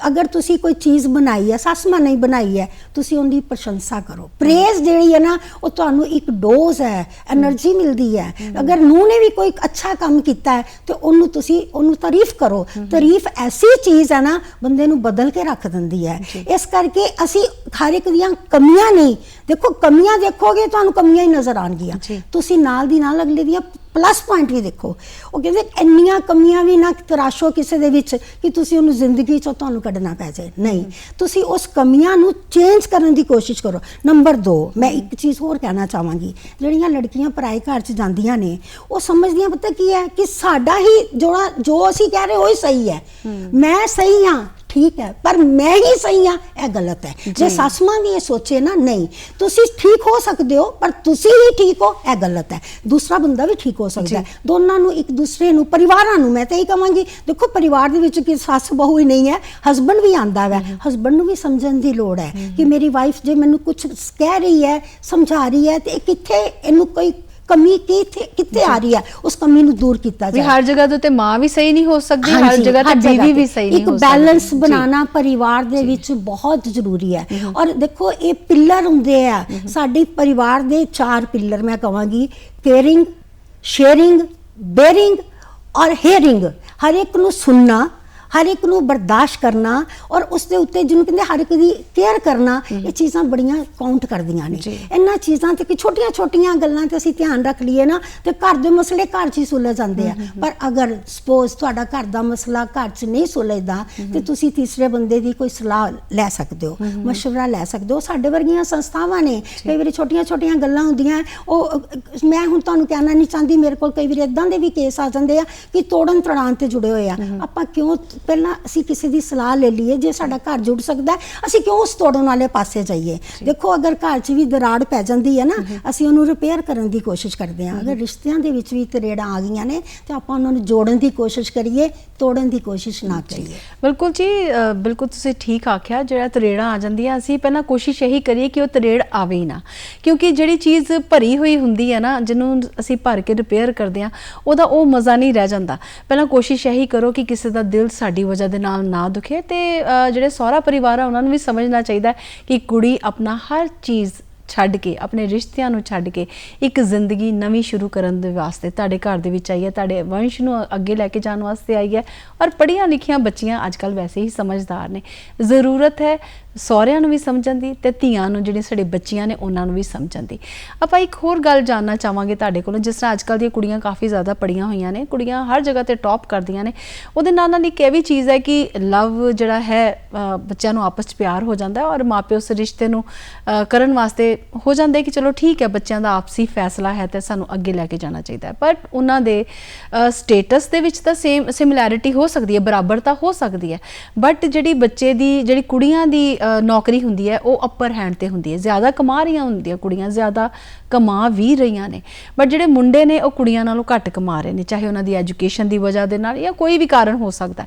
ਅਗਰ ਤੁਸੀਂ ਕੋਈ ਚੀਜ਼ ਬਣਾਈ ਹੈ ਸੱਸ ਮਾਂ ਨਹੀਂ ਬਣਾਈ ਹੈ ਤੁਸੀਂ ਉਹਦੀ ਪ੍ਰਸ਼ੰਸਾ ਕਰੋ। ਪ੍ਰੇਜ਼ ਜਿਹੜੀ ਹੈ ਨਾ ਉਹ ਤੁਹਾਨੂੰ ਇੱਕ ਡੋਜ਼ ਹੈ એનર્ਜੀ ਮਿਲਦੀ ਹੈ। ਅਗਰ ਨੂੰ ਨੇ ਵੀ ਕੋਈ ਅੱਛਾ ਕੰਮ ਕੀਤਾ ਹੈ ਤੇ ਉਹਨੂੰ ਤੁਸੀਂ ਉਹਨੂੰ ਤਾਰੀਫ ਕਰੋ। ਤਾਰੀਫ ਐਸੀ ਚੀਜ਼ ਹੈ ਨਾ ਬੰਦੇ ਨੂੰ ਬਦਲ ਕੇ ਰੱਖ ਦਿੰਦੀ ਹੈ। ਇਸ ਕਰਕੇ ਅਸੀਂ ਹਰ ਇੱਕ ਦੀਆਂ ਕਮੀਆਂ ਨਹੀਂ ਦੇਖੋ ਕਮੀਆਂ ਦੇਖੋਗੇ ਤੁਹਾਨੂੰ ਕਮੀਆਂ ਹੀ ਨਜ਼ਰ ਆਣਗੀਆਂ ਤੁਸੀਂ ਨਾਲ ਦੀ ਨਾਲ ਅਗਲੇ ਦੀਆਂ ਪਲੱਸ ਪੁਆਇੰਟ ਵੀ ਦੇਖੋ। ਉਹ ਕਹਿੰਦੇ ਇੰਨੀਆਂ ਕਮੀਆਂ ਵੀ ਨਾ ਤਰਾਸ਼ੋ ਕਿਸੇ ਦੇ ਵਿੱਚ ਕਿ ਤੁਸੀਂ ਉਹਨੂੰ ਜ਼ਿੰਦਗੀ ਚੋਂ ਤੁਹਾਨੂੰ ਕੱਢਣਾ ਪੈ ਜਾਏ। ਨਹੀਂ ਤੁਸੀਂ ਉਸ ਕਮੀਆਂ ਨੂੰ ਚੇਂਜ ਕਰਨ ਦੀ ਕੋਸ਼ਿਸ਼ ਕਰੋ। ਨੰਬਰ 2 ਮੈਂ ਇੱਕ ਚੀਜ਼ ਹੋਰ ਕਹਿਣਾ ਚਾਹਾਂਗੀ। ਜਿਹੜੀਆਂ ਲੜਕੀਆਂ ਪਰਾਏ ਘਰ 'ਚ ਜਾਂਦੀਆਂ ਨੇ ਉਹ ਸਮਝਦੀਆਂ ਪਤਾ ਕੀ ਹੈ ਕਿ ਸਾਡਾ ਹੀ ਜਿਹੜਾ ਜੋ ਅਸੀਂ ਕਹਿ ਰਹੇ ਉਹ ਹੀ। ਸਹੀ ਹੈ। ਮੈਂ ਸਹੀ ਹਾਂ। ਠੀਕ ਹੈ ਪਰ ਮੈਂ ਹੀ ਸਹੀ ਹਾਂ ਇਹ ਗਲਤ ਹੈ। ਜੇ। ਸੱਸ ਮਾਂ ਵੀ ਇਹ ਸੋਚੇ ਨਾ ਨਹੀਂ ਤੁਸੀਂ ਠੀਕ ਹੋ ਸਕਦੇ ਹੋ ਪਰ ਤੁਸੀਂ ਹੀ ਠੀਕ ਹੋ ਇਹ ਗਲਤ ਹੈ। ਦੂਸਰਾ ਬੰਦਾ ਵੀ ਠੀਕ ਹੋ ਸਕਦਾ ਹੈ। ਦੋਨਾਂ ਨੂੰ ਇੱਕ ਦੂਸਰੇ ਨੂੰ ਪਰਿਵਾਰਾਂ ਨੂੰ ਮੈਂ ਤਾਂ ਇਹ ਕਹਾਂਗੀ ਦੇਖੋ ਪਰਿਵਾਰ ਦੇ ਵਿੱਚ ਕਿ ਸੱਸ ਬਹੂ ਹੀ ਨਹੀਂ ਹੈ ਹਸਬੰਡ ਵੀ ਆਂਦਾ ਹੈ। ਹਸਬੰਡ ਨੂੰ ਵੀ ਸਮਝਣ ਦੀ ਲੋੜ ਹੈ ਕਿ ਮੇਰੀ ਵਾਈਫ ਜੇ ਮੈਨੂੰ ਕੁਝ ਕਹਿ ਰਹੀ ਹੈ ਸਮਝਾ ਰਹੀ ਹੈ ਤੇ ਇਹ ਕਿੱਥੇ ਇਹਨੂੰ ਕੋਈ ਕਮੀ ਕਿੱਥੇ ਕਿੱਥੇ ਆ ਰਹੀ ਹੈ? ਉਸ ਕਮੀ ਨੂੰ ਦੂਰ ਕੀਤਾ ਵੀ ਜਾਏ। ਹਰ ਜਗ੍ਹਾ ਉੱਤੇ ਮਾਂ ਵੀ ਸਹੀ ਨਹੀਂ ਹੋ ਸਕਦੀ ਹਰ ਜਗ੍ਹਾ ਤੇ ਬੀਵੀ ਵੀ ਤੇ। ਸਹੀ ਨਹੀਂ ਹੋ ਇੱਕ ਸਕਦੀ। ਬੈਲੈਂਸ ਜੀ। ਬਣਾਉਣਾ ਪਰਿਵਾਰ ਦੇ ਵਿੱਚ ਬਹੁਤ ਜ਼ਰੂਰੀ ਹੈ। ਔਰ ਦੇਖੋ ਇਹ ਪਿੱਲਰ ਹੁੰਦੇ ਆ। ਸਾਡੇ ਪਰਿਵਾਰ ਦੇ ਚਾਰ ਪਿੱਲਰ ਮੈਂ ਕਹਾਂਗੀ ਕੇਅਰਿੰਗ ਸ਼ੇਅਰਿੰਗ ਬੇਅਰਿੰਗ ਔਰ ਹੇਅਰਿੰਗ ਹਰ ਇੱਕ ਨੂੰ ਸੁਣਨਾ ਹਰ ਇੱਕ ਨੂੰ ਬਰਦਾਸ਼ਤ ਕਰਨਾ ਔਰ ਉਸ ਦੇ ਉੱਤੇ ਜਿਹਨੂੰ ਕਹਿੰਦੇ ਹਰ ਇੱਕ ਦੀ ਕੇਅਰ ਕਰਨਾ ਇਹ ਚੀਜ਼ਾਂ ਬੜੀਆਂ ਕਾਊਂਟ ਕਰਦੀਆਂ ਨੇ ਜੀ। ਇਹਨਾਂ ਚੀਜ਼ਾਂ ਤੇ ਕਿ ਛੋਟੀਆਂ ਛੋਟੀਆਂ ਗੱਲਾਂ ਤੇ ਅਸੀਂ ਧਿਆਨ ਰੱਖ ਲਈਏ ਨਾ ਤੇ ਘਰ ਦੇ ਮਸਲੇ ਘਰ 'ਚ ਹੀ ਸੁਲਝ ਜਾਂਦੇ ਆ ਪਰ ਅਗਰ ਸਪੋਜ਼ ਤੁਹਾਡਾ ਘਰ ਦਾ ਮਸਲਾ ਘਰ 'ਚ ਨਹੀਂ ਸੁਲਝਦਾ ਤੇ ਤੁਸੀਂ ਤੀਸਰੇ ਬੰਦੇ ਦੀ ਕੋਈ ਸਲਾਹ ਲੈ ਸਕਦੇ ਹੋ مشورہ ਲੈ ਸਕਦੇ ਹੋ ਸਾਡੇ ਵਰਗੀਆਂ ਸੰਸਥਾਵਾਂ ਨੇ ਕਈ ਵਾਰੀ ਛੋਟੀਆਂ ਛੋਟੀਆਂ ਗੱਲਾਂ ਹੁੰਦੀਆਂ ਉਹ ਅ, ਅ, ਮੈਂ ਹੁਣ ਤੁਹਾਨੂੰ ਕਹਿਣਾ ਨਹੀਂ ਚਾਹੁੰਦੀ ਮੇਰੇ ਕੋਲ ਕਈ ਵਾਰੀ ਇਦਾਂ ਦੇ ਵੀ ਕੇਸ ਆ ਜਾਂਦੇ ਆ ਕਿ ਤੋੜਨ ਤੜਾਉਣ ਤੇ ਜੁੜੇ ਹੋਏ ਆ ਆਪਾਂ ਕਿਉਂ ਪਹਿਲਾਂ ਅਸੀਂ ਕਿਸੇ ਦੀ ਸਲਾਹ ਲੈ ਲਈਏ ਜੇ ਸਾਡਾ ਘਰ ਜੁੜ ਸਕਦਾ ਹੈ, ਅਸੀਂ ਕਿਉਂ ਉਸ ਤੋੜਨ ਵਾਲੇ ਪਾਸੇ ਜਾਈਏ? ਦੇਖੋ ਅਗਰ ਘਰ 'ਚ ਵੀ ਦਰਾੜ ਪੈ ਜਾਂਦੀ ਹੈ ਨਾ ਅਸੀਂ ਉਹਨੂੰ ਰਿਪੇਅਰ ਕਰਨ ਦੀ ਕੋਸ਼ਿਸ਼ ਕਰਦੇ ਹਾਂ। ਅਗਰ ਰਿਸ਼ਤਿਆਂ ਦੇ ਵਿੱਚ ਵੀ ਤਰੇੜਾਂ ਆ ਗਈਆਂ ਨੇ ਤੇ ਆਪਾਂ ਉਹਨਾਂ ਨੂੰ ਜੋੜਨ ਦੀ ਕੋਸ਼ਿਸ਼ ਕਰੀਏ ਤੋੜਨ ਦੀ ਕੋਸ਼ਿਸ਼ ਨਾ ਕਰੀਏ। ਬਿਲਕੁਲ ਜੀ ਅ, ਬਿਲਕੁਲ ਤੁਸੀਂ ਠੀਕ ਆਖਿਆ ਜਿਹੜਾ ਤਰੇੜਾਂ ਆ ਜਾਂਦੀਆਂ ਅਸੀਂ ਪਹਿਲਾਂ ਕੋਸ਼ਿਸ਼ ਇਹੀ ਕਰੀਏ ਕਿ ਉਹ ਤਰੇੜ ਆਵੇ ਹੀ ਨਾ। ਕਿਉਂਕਿ ਜਿਹੜੀ ਚੀਜ਼ ਭਰੀ ਹੋਈ ਹੁੰਦੀ ਹੈ ਨਾ ਜਿਹਨੂੰ ਅਸੀਂ ਭਰ ਕੇ ਰਿਪੇਅਰ ਕਰਦੇ ਆ ਉਹਦਾ ਉਹ ਮਜ਼ਾ ਨਹੀਂ ਰਹਿ ਜਾਂਦਾ। ਪਹਿਲਾਂ ਕੋਸ਼ਿਸ਼ ਇਹੀ ਕਰੋ ਕਿ ਕਿਸੇ ਦਾ ਦਿਲ ਸਾਡੀ ਵਜ੍ਹਾ ਦੇ ਨਾਲ ਨਾ ਦੁਖੇ ਤੇ ਜਿਹੜੇ ਸਹੁਰਾ ਪਰਿਵਾਰ ਆ, ਉਹਨਾਂ ਨੂੰ ਵੀ ਸਮਝਣਾ ਚਾਹੀਦਾ ਕਿ ਕੁੜੀ ਆਪਣਾ ਹਰ ਚੀਜ਼ ਛੱਡ ਕੇ, ਆਪਣੇ ਰਿਸ਼ਤਿਆਂ ਨੂੰ ਛੱਡ ਕੇ ਇੱਕ ਜ਼ਿੰਦਗੀ ਨਵੀਂ ਸ਼ੁਰੂ ਕਰਨ ਦੇ ਵਾਸਤੇ ਤੁਹਾਡੇ ਘਰ ਦੇ ਵਿੱਚ ਆਈ ਹੈ, ਤੁਹਾਡੇ ਵੰਸ਼ ਨੂੰ ਅੱਗੇ ਲੈ ਕੇ ਜਾਣ ਵਾਸਤੇ ਆਈ ਹੈ ਔਰ ਪੜ੍ਹੀਆਂ ਲਿਖੀਆਂ ਬੱਚੀਆਂ ਅੱਜਕੱਲ ਵੈਸੇ ਹੀ ਸਮਝਦਾਰ ਨੇ। ਜ਼ਰੂਰਤ ਹੈ ਸਹੁਰਿਆਂ ਨੂੰ ਵੀ ਸਮਝਣ ਦੀ ਤੇ ਧੀਆਂ ਨੂੰ ਜਿਹੜੇ ਸਾਡੇ ਬੱਚੀਆਂ ਨੇ ਉਹਨਾਂ ਨੂੰ ਵੀ ਸਮਝਣ ਦੀ। ਆਪਾਂ ਇੱਕ ਹੋਰ ਗੱਲ ਜਾਨਣਾ ਚਾਹਾਂਗੇ ਤੁਹਾਡੇ ਕੋਲੋਂ, ਜਿਸ ਤਰ੍ਹਾਂ ਅੱਜਕੱਲ ਦੀਆਂ ਕੁੜੀਆਂ ਕਾਫੀ ਜ਼ਿਆਦਾ ਪੜ੍ਹੀਆਂ ਹੋਈਆਂ ਨੇ, ਕੁੜੀਆਂ ਹਰ ਜਗ੍ਹਾ ਤੇ ਟੌਪ ਕਰਦੀਆਂ ਨੇ। ਉਹਦੇ ਨਾਲ ਨਾਲ ਇੱਕ ਇਹ ਵੀ ਚੀਜ਼ ਹੈ ਕਿ ਲਵ ਜਿਹੜਾ ਹੈ ਬੱਚਿਆਂ ਨੂੰ ਆਪਸ 'ਚ ਪਿਆਰ ਹੋ ਜਾਂਦਾ ਹੈ ਔਰ ਮਾਪਿਓ ਉਸ ਰਿਸ਼ਤੇ ਨੂੰ ਕਰਨ ਵਾਸਤੇ ਹੋ ਜਾਂਦੇ ਕਿ ਚਲੋ ਠੀਕ ਹੈ, ਬੱਚਿਆਂ ਦਾ ਆਪਸੀ ਫੈਸਲਾ ਹੈ ਤੇ ਸਾਨੂੰ ਅੱਗੇ ਲੈ ਕੇ ਜਾਣਾ ਚਾਹੀਦਾ ਹੈ। ਬਟ ਉਹਨਾਂ ਦੇ ਸਟੇਟਸ ਦੇ ਵਿੱਚ ਤਾਂ ਸੇਮ ਸਿਮਿਲੈਰਿਟੀ ਹੋ ਸਕਦੀ ਹੈ ਬਰਾਬਰਤਾ ਹੋ ਸਕਦੀ ਹੈ। ਬਟ ਜਿਹੜੀ ਬੱਚੇ ਦੀ, ਜਿਹੜੀ ਕੁੜੀਆਂ ਦੀ ਨੌਕਰੀ ਹੁੰਦੀ ਹੈ, ਉਹ ਅਪਰ ਹੈਂਡ ਤੇ ਹੁੰਦੀ ਹੈ। ਜ਼ਿਆਦਾ ਕਮਾ ਰਹੀਆਂ ਹੁੰਦੀਆਂ ਕੁੜੀਆਂ, ਜ਼ਿਆਦਾ ਕਮਾ ਵੀ ਰਹੀਆਂ ਨੇ। ਬਟ ਜਿਹੜੇ ਮੁੰਡੇ ਨੇ, ਉਹ ਕੁੜੀਆਂ ਨਾਲੋਂ ਘੱਟ ਕਮਾ ਰਹੇ ਨੇ, ਚਾਹੇ ਉਹਨਾਂ ਦੀ ਐਜੂਕੇਸ਼ਨ ਦੀ ਵਜ੍ਹਾ ਦੇ ਨਾਲ ਜਾਂ ਕੋਈ ਵੀ ਕਾਰਨ ਹੋ ਸਕਦਾ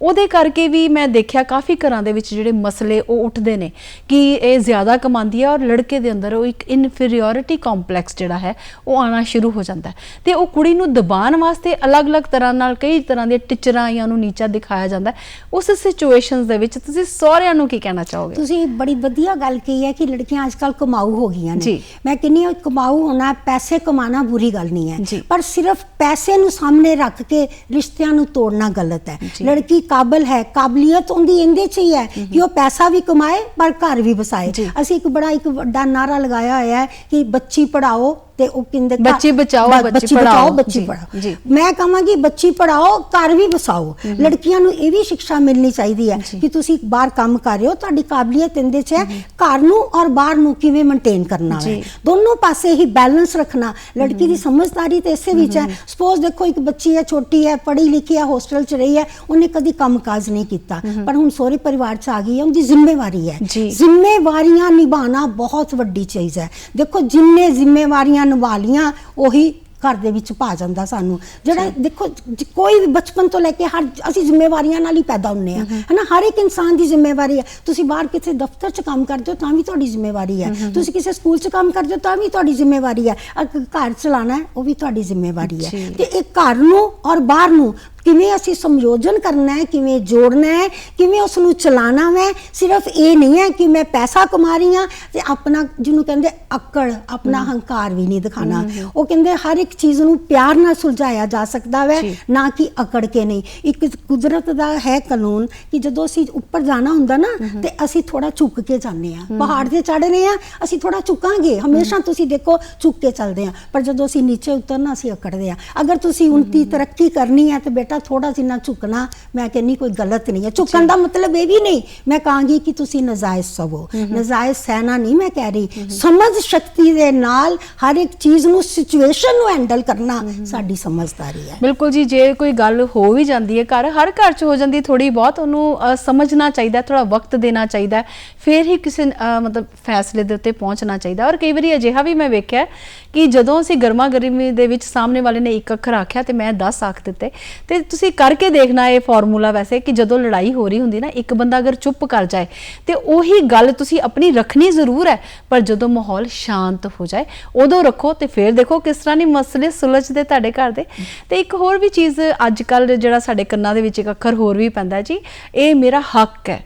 ਉਹਦੇ ਕਰਕੇ ਵੀ ਮੈਂ ਦੇਖਿਆ ਕਾਫੀ ਘਰਾਂ ਦੇ ਵਿੱਚ ਜਿਹੜੇ ਮਸਲੇ ਉਹ ਉੱਠਦੇ ਨੇ ਕਿ ਇਹ ਜ਼ਿਆਦਾ ਕਮਾਉਂਦੀ ਹੈ ਔਰ ਲੜਕੇ ਦੇ ਅੰਦਰ ਉਹ ਇੱਕ ਇਨਫੀਰੀਓਰਿਟੀ ਕੰਪਲੈਕਸ ਜਿਹੜਾ ਹੈ, ਉਹ ਆਣਾ ਸ਼ੁਰੂ ਹੋ ਜਾਂਦਾ ਹੈ। ਤੇ ਉਹ ਕੁੜੀ ਨੂੰ ਦਬਾਉਣ ਵਾਸਤੇ ਅਲੱਗ-ਅਲੱਗ ਤਰ੍ਹਾਂ ਨਾਲ ਕਈ ਤਰ੍ਹਾਂ ਦੇ ਟੀਚਰਾਂ ਜਾਂ ਉਹਨੂੰ ਨੀਚਾ ਦਿਖਾਇਆ ਜਾਂਦਾ ਉਸ ਸਿਚੁਏਸ਼ਨਸ ਦੇ ਵਿੱਚ ਤੁਸੀਂ ਸਹੁਰਿਆਂ ਨੂੰ ਕੀ ਕਹਿਣਾ ਚਾਹੋਗੇ ਤੁਸੀਂ ਬੜੀ ਵਧੀਆ ਗੱਲ ਕਹੀ ਹੈ ਕਿ ਲੜਕੀਆਂ ਅੱਜਕੱਲ ਕਮਾਊ ਹੋ ਗਈਆਂ। ਨੇ ਮੈਂ ਕਹਿੰਨੀ ਹਾਂ ਕਮਾਊ ਹੋਣਾ ਪੈਸੇ ਕਮਾਣਾ ਬੁਰੀ ਗੱਲ ਨਹੀਂ। ਹੈ ਪਰ ਸਿਰਫ ਪੈਸੇ ਨੂੰ ਸਾਹਮਣੇ ਰੱਖ ਕੇ ਰਿਸ਼ਤਿਆਂ ਨੂੰ ਤੋੜਨਾ ਗਲਤ ਹੈ। ਲੜਕੀ ਕਾਬਲ ਹੈ ਕਾਬਲੀਅਤ ਉਹਦੀ ਇਹਦੇ 'ਚ ਹੀ ਹੈ ਕਿ ਉਹ ਪੈਸਾ ਵੀ ਕਮਾਏ ਪਰ ਘਰ ਵੀ ਵਸਾਏ। ਅਸੀਂ ਇੱਕ ਬੜਾ ਇੱਕ ਵੱਡਾ ਨਾਰਾ ਲਗਾਇਆ ਹੋਇਆ ਹੈ ਕਿ ਬੱਚੀ ਪੜਾਓ ਤੇ ਉਹ ਘਰ- ਬੱਚੀ ਬਚਾਓ, ਬੱਚੀ ਪੜ੍ਹਾਓ। ਬੱਚੀ ਪੜਾਓ। ਮੈਂ ਕਹਾਂਗੀ ਬੱਚੀ ਪੜਾਓ ਘਰ ਵੀ ਵਸਾਓ। ਲੜਕੀਆਂ ਨੂੰ ਇਹ ਵੀ ਸਿੱਖਿਆ ਮਿਲਣੀ ਚਾਹੀਦੀ ਹੈ। ਕਿ ਤੁਸੀਂ ਬਾਹਰ ਕੰਮ ਕਰ ਰਹੇ ਹੋ ਤੁਹਾਡੀ ਕਾਬਲੀਅਤ ਇਹਦੇ 'ਚ ਹੈ। ਘਰ ਨੂੰ ਔਰ ਬਾਹਰ ਨੂੰ ਕਿਵੇਂ ਮੇਨਟੇਨ ਕਰਨਾ ਹੈ। ਦੋਨੋਂ ਪਾਸੇ ਹੀ ਬੈਲੈਂਸ ਰੱਖਣਾ। ਲੜਕੀ ਦੀ ਸਮਝਦਾਰੀ ਤੇ ਇਸੇ ਵਿੱਚ ਹੈ। ਸਪੋਜ਼ ਦੇਖੋ ਇੱਕ ਬੱਚੀ ਹੈ ਛੋਟੀ ਹੈ ਪੜ੍ਹੀ ਲਿਖੀ ਹੈ ਹੋਸਟਲ 'ਚ ਰਹੀ ਹੈ ਉਹਨੇ ਕਦੀ ਕੰਮਕਾਜ ਨਹੀਂ ਕੀਤਾ। ਪਰ ਹੁਣ ਸਹੁਰੇ ਪਰਿਵਾਰ 'ਚ ਆ ਗਈ ਹੈ ਉਹਦੀ ਜ਼ਿੰਮੇਵਾਰੀ ਹੈ। ਜ਼ਿੰਮੇਵਾਰੀਆਂ ਨਿਭਾਉਣਾ ਬਹੁਤ ਵੱਡੀ ਚੀਜ਼ ਹੈ। ਦੇਖੋ ਜਿੰਨੇ ਜ਼ਿੰਮੇਵਾਰੀਆਂ ਨਿਭਾ ਲੀਆਂ ਉਹੀ ਘਰ ਦੇ ਵਿੱਚ ਪਾ ਜਾਂਦਾ ਸਾਨੂੰ। ਜਿਹੜਾ ਦੇਖੋ ਜ- ਕੋਈ ਵੀ ਬਚਪਨ ਤੋਂ ਲੈ ਕੇ ਹਰ ਅਸੀਂ ਜ਼ਿੰਮੇਵਾਰੀਆਂ ਨਾਲ ਹੀ ਪੈਦਾ ਹੁੰਨੇ ਆ। ਹਨਾ ਹਰ ਇੱਕ ਇਨਸਾਨ ਦੀ ਜ਼ਿੰਮੇਵਾਰੀ ਹੈ। ਤੁਸੀਂ ਬਾਹਰ ਕਿਸੇ ਦਫ਼ਤਰ 'ਚ ਕੰਮ ਕਰਦੇ ਹੋ ਤਾਂ ਵੀ ਤੁਹਾਡੀ ਜ਼ਿੰਮੇਵਾਰੀ ਹੈ। ਤੁਸੀਂ ਕਿਸੇ ਸਕੂਲ 'ਚ ਕੰਮ ਕਰਦੇ ਹੋ ਤਾਂ ਵੀ ਤੁਹਾਡੀ ਜ਼ਿੰਮੇਵਾਰੀ ਹੈ। ਘਰ ਚਲਾਣਾ ਹੈ ਉਹ ਵੀ ਤੁਹਾਡੀ ਜ਼ਿੰਮੇਵਾਰੀ ਹੈ। ਤੇ ਇਹ ਘਰ ਨੂੰ ਔਰ ਬਾਹਰ ਨੂੰ ਕਿਵੇਂ ਅਸੀਂ ਸੰਯੋਜਨ ਕਰਨਾ ਹੈ ਕਿਵੇਂ ਜੋੜਨਾ ਹੈ ਕਿਵੇਂ ਉਸ ਨੂੰ ਚਲਾਣਾ ਹੈ ਸਿਰਫ ਇਹ ਨਹੀਂ ਹੈ ਕਿ ਮੈਂ ਪੈਸਾ ਕਮਾ ਰਹੀ ਹਾਂ ਤੇ ਆਪਣਾ ਜਿਹਨੂੰ ਕਹਿੰਦੇ ਅਕੜ ਆਪਣਾ ਹੰਕਾਰ ਵੀ ਨਹੀਂ ਦਿਖਾਣਾ ਉਹ ਕਹਿੰਦੇ ਹਰ ਇੱਕ ਚੀਜ਼ ਨੂੰ ਪਿਆਰ ਨਾਲ ਸੁਲਝਾਇਆ ਜਾ ਸਕਦਾ ਹੈ। ਨਾ ਕਿ ਅਕੜ ਕੇ ਨਹੀਂ। ਇੱਕ ਕੁਦਰਤ ਦਾ ਹੈ ਕਾਨੂੰਨ ਕਿ ਜਦੋਂ ਅਸੀਂ ਉੱਪਰ ਜਾਣਾ ਹੁੰਦਾ ਨਾ ਤੇ ਅਸੀਂ ਥੋੜਾ ਝੁੱਕ ਕੇ ਜਾਂਦੇ ਆ ਪਹਾੜ ਤੇ ਚੜ ਰਹੇ ਆ ਅਸੀਂ ਥੋੜਾ ਝੁਕਾਂਗੇ। ਹਮੇਸ਼ਾ ਤੁਸੀਂ ਦੇਖੋ ਝੁੱਕ ਕੇ ਚੱਲਦੇ ਆ ਪਰ ਜਦੋਂ ਅਸੀਂ ਨੀਚੇ ਉਤਰਨਾ ਅਸੀਂ ਅਕੜਦੇ ਆ ਅਗਰ ਤੁਸੀਂ ਉਨਤੀ ਤਰੱਕੀ ਕਰਨੀ ਹੈ ਤੇ ਬੇਟਾ ਥੋੜਾ ਜਿੰਨਾ ਝੁਕਣਾ ਮੈਂ ਕਹਿੰਨੀ ਕੋਈ ਗਲਤ ਨਹੀਂ ਹੈ। ਝੁਕਣ ਦਾ ਮਤਲਬ ਇਹ ਵੀ ਨਹੀਂ ਮੈਂ ਕਹਾਂਗੀ ਕਿ ਤੁਸੀਂ ਨਜਾਇਜ਼ ਸਵੋ। ਨਜਾਇਜ਼ ਸਹਿਣਾ ਨਹੀਂ ਮੈਂ ਕਹਿ ਰਹੀ। ਸਮਝ ਸ਼ਕਤੀ ਦੇ ਨਾਲ ਹਰ ਇੱਕ ਚੀਜ਼ ਨੂੰ ਸਿਚੁਏਸ਼ਨ ਨੂੰ ਹੈਂਡਲ ਕਰਨਾ ਸਾਡੀ ਸਮਝਦਾਰੀ ਹੈ। ਬਿਲਕੁਲ ਜੀ ਜੇ ਕੋਈ ਗੱਲ ਹੋ ਵੀ ਜਾਂਦੀ ਹੈ ਘਰ ਹਰ ਘਰ 'ਚ ਹੋ ਜਾਂਦੀ ਥੋੜੀ ਬਹੁਤ ਉਹਨੂੰ ਸਮਝਣਾ ਚਾਹੀਦਾ ਥੋੜਾ ਵਕਤ ਦੇਣਾ ਚਾਹੀਦਾ ਫਿਰ ਹੀ ਕਿਸੇ ਮਤਲਬ ਫੈਸਲੇ ਦੇ ਉੱਤੇ ਪਹੁੰਚਣਾ ਚਾਹੀਦਾ ਔਰ ਕਈ ਵਾਰੀ ਅਜਿਹਾ ਵੀ ਮੈਂ ਵੇਖਿਆ ਕਿ ਜਦੋਂ ਅਸੀਂ ਗਰਮਾ ਗਰਮੀ ਦੇ ਵਿੱਚ ਸਾਹਮਣੇ ਵਾਲੇ ਨੇ ਇੱਕ ਅੱਖਰ ਆਖਿਆ ਤੇ ਮੈਂ 10 ਆਖ ਦਿੱਤੇ ਤੇ ਤੁਸੀਂ ਕਰਕੇ ਦੇਖਣਾ ਇਹ ਫਾਰਮੂਲਾ ਵੈਸੇ ਕਿ ਜਦੋਂ ਲੜਾਈ ਹੋ ਰਹੀ ਹੁੰਦੀ ਨਾ ਇੱਕ ਬੰਦਾ ਅਗਰ ਚੁੱਪ ਕਰ ਜਾਏ ਤੇ ਉਹੀ ਗੱਲ ਤੁਸੀਂ ਆਪਣੀ ਰੱਖਣੀ ਜ਼ਰੂਰ ਹੈ ਪਰ ਜਦੋਂ ਮਾਹੌਲ ਸ਼ਾਂਤ ਹੋ ਜਾਏ ਉਦੋਂ ਰੱਖੋ ਤੇ ਫਿਰ ਦੇਖੋ ਕਿਸ ਤਰ੍ਹਾਂ ਨਹੀਂ ਮਸਲੇ ਸੁਲਝਦੇ ਤੁਹਾਡੇ ਘਰ ਦੇ ਤੇ ਇੱਕ ਹੋਰ ਵੀ ਚੀਜ਼ ਅੱਜ ਕੱਲ ਜਿਹੜਾ ਸਾਡੇ ਕੰਨਾਂ ਦੇ ਵਿੱਚ ਇੱਕ ਅੱਖਰ ਹੋਰ ਵੀ ਪੈਂਦਾ ਜੀ ਇਹ ਮੇਰਾ ਹੱਕ ਹੈ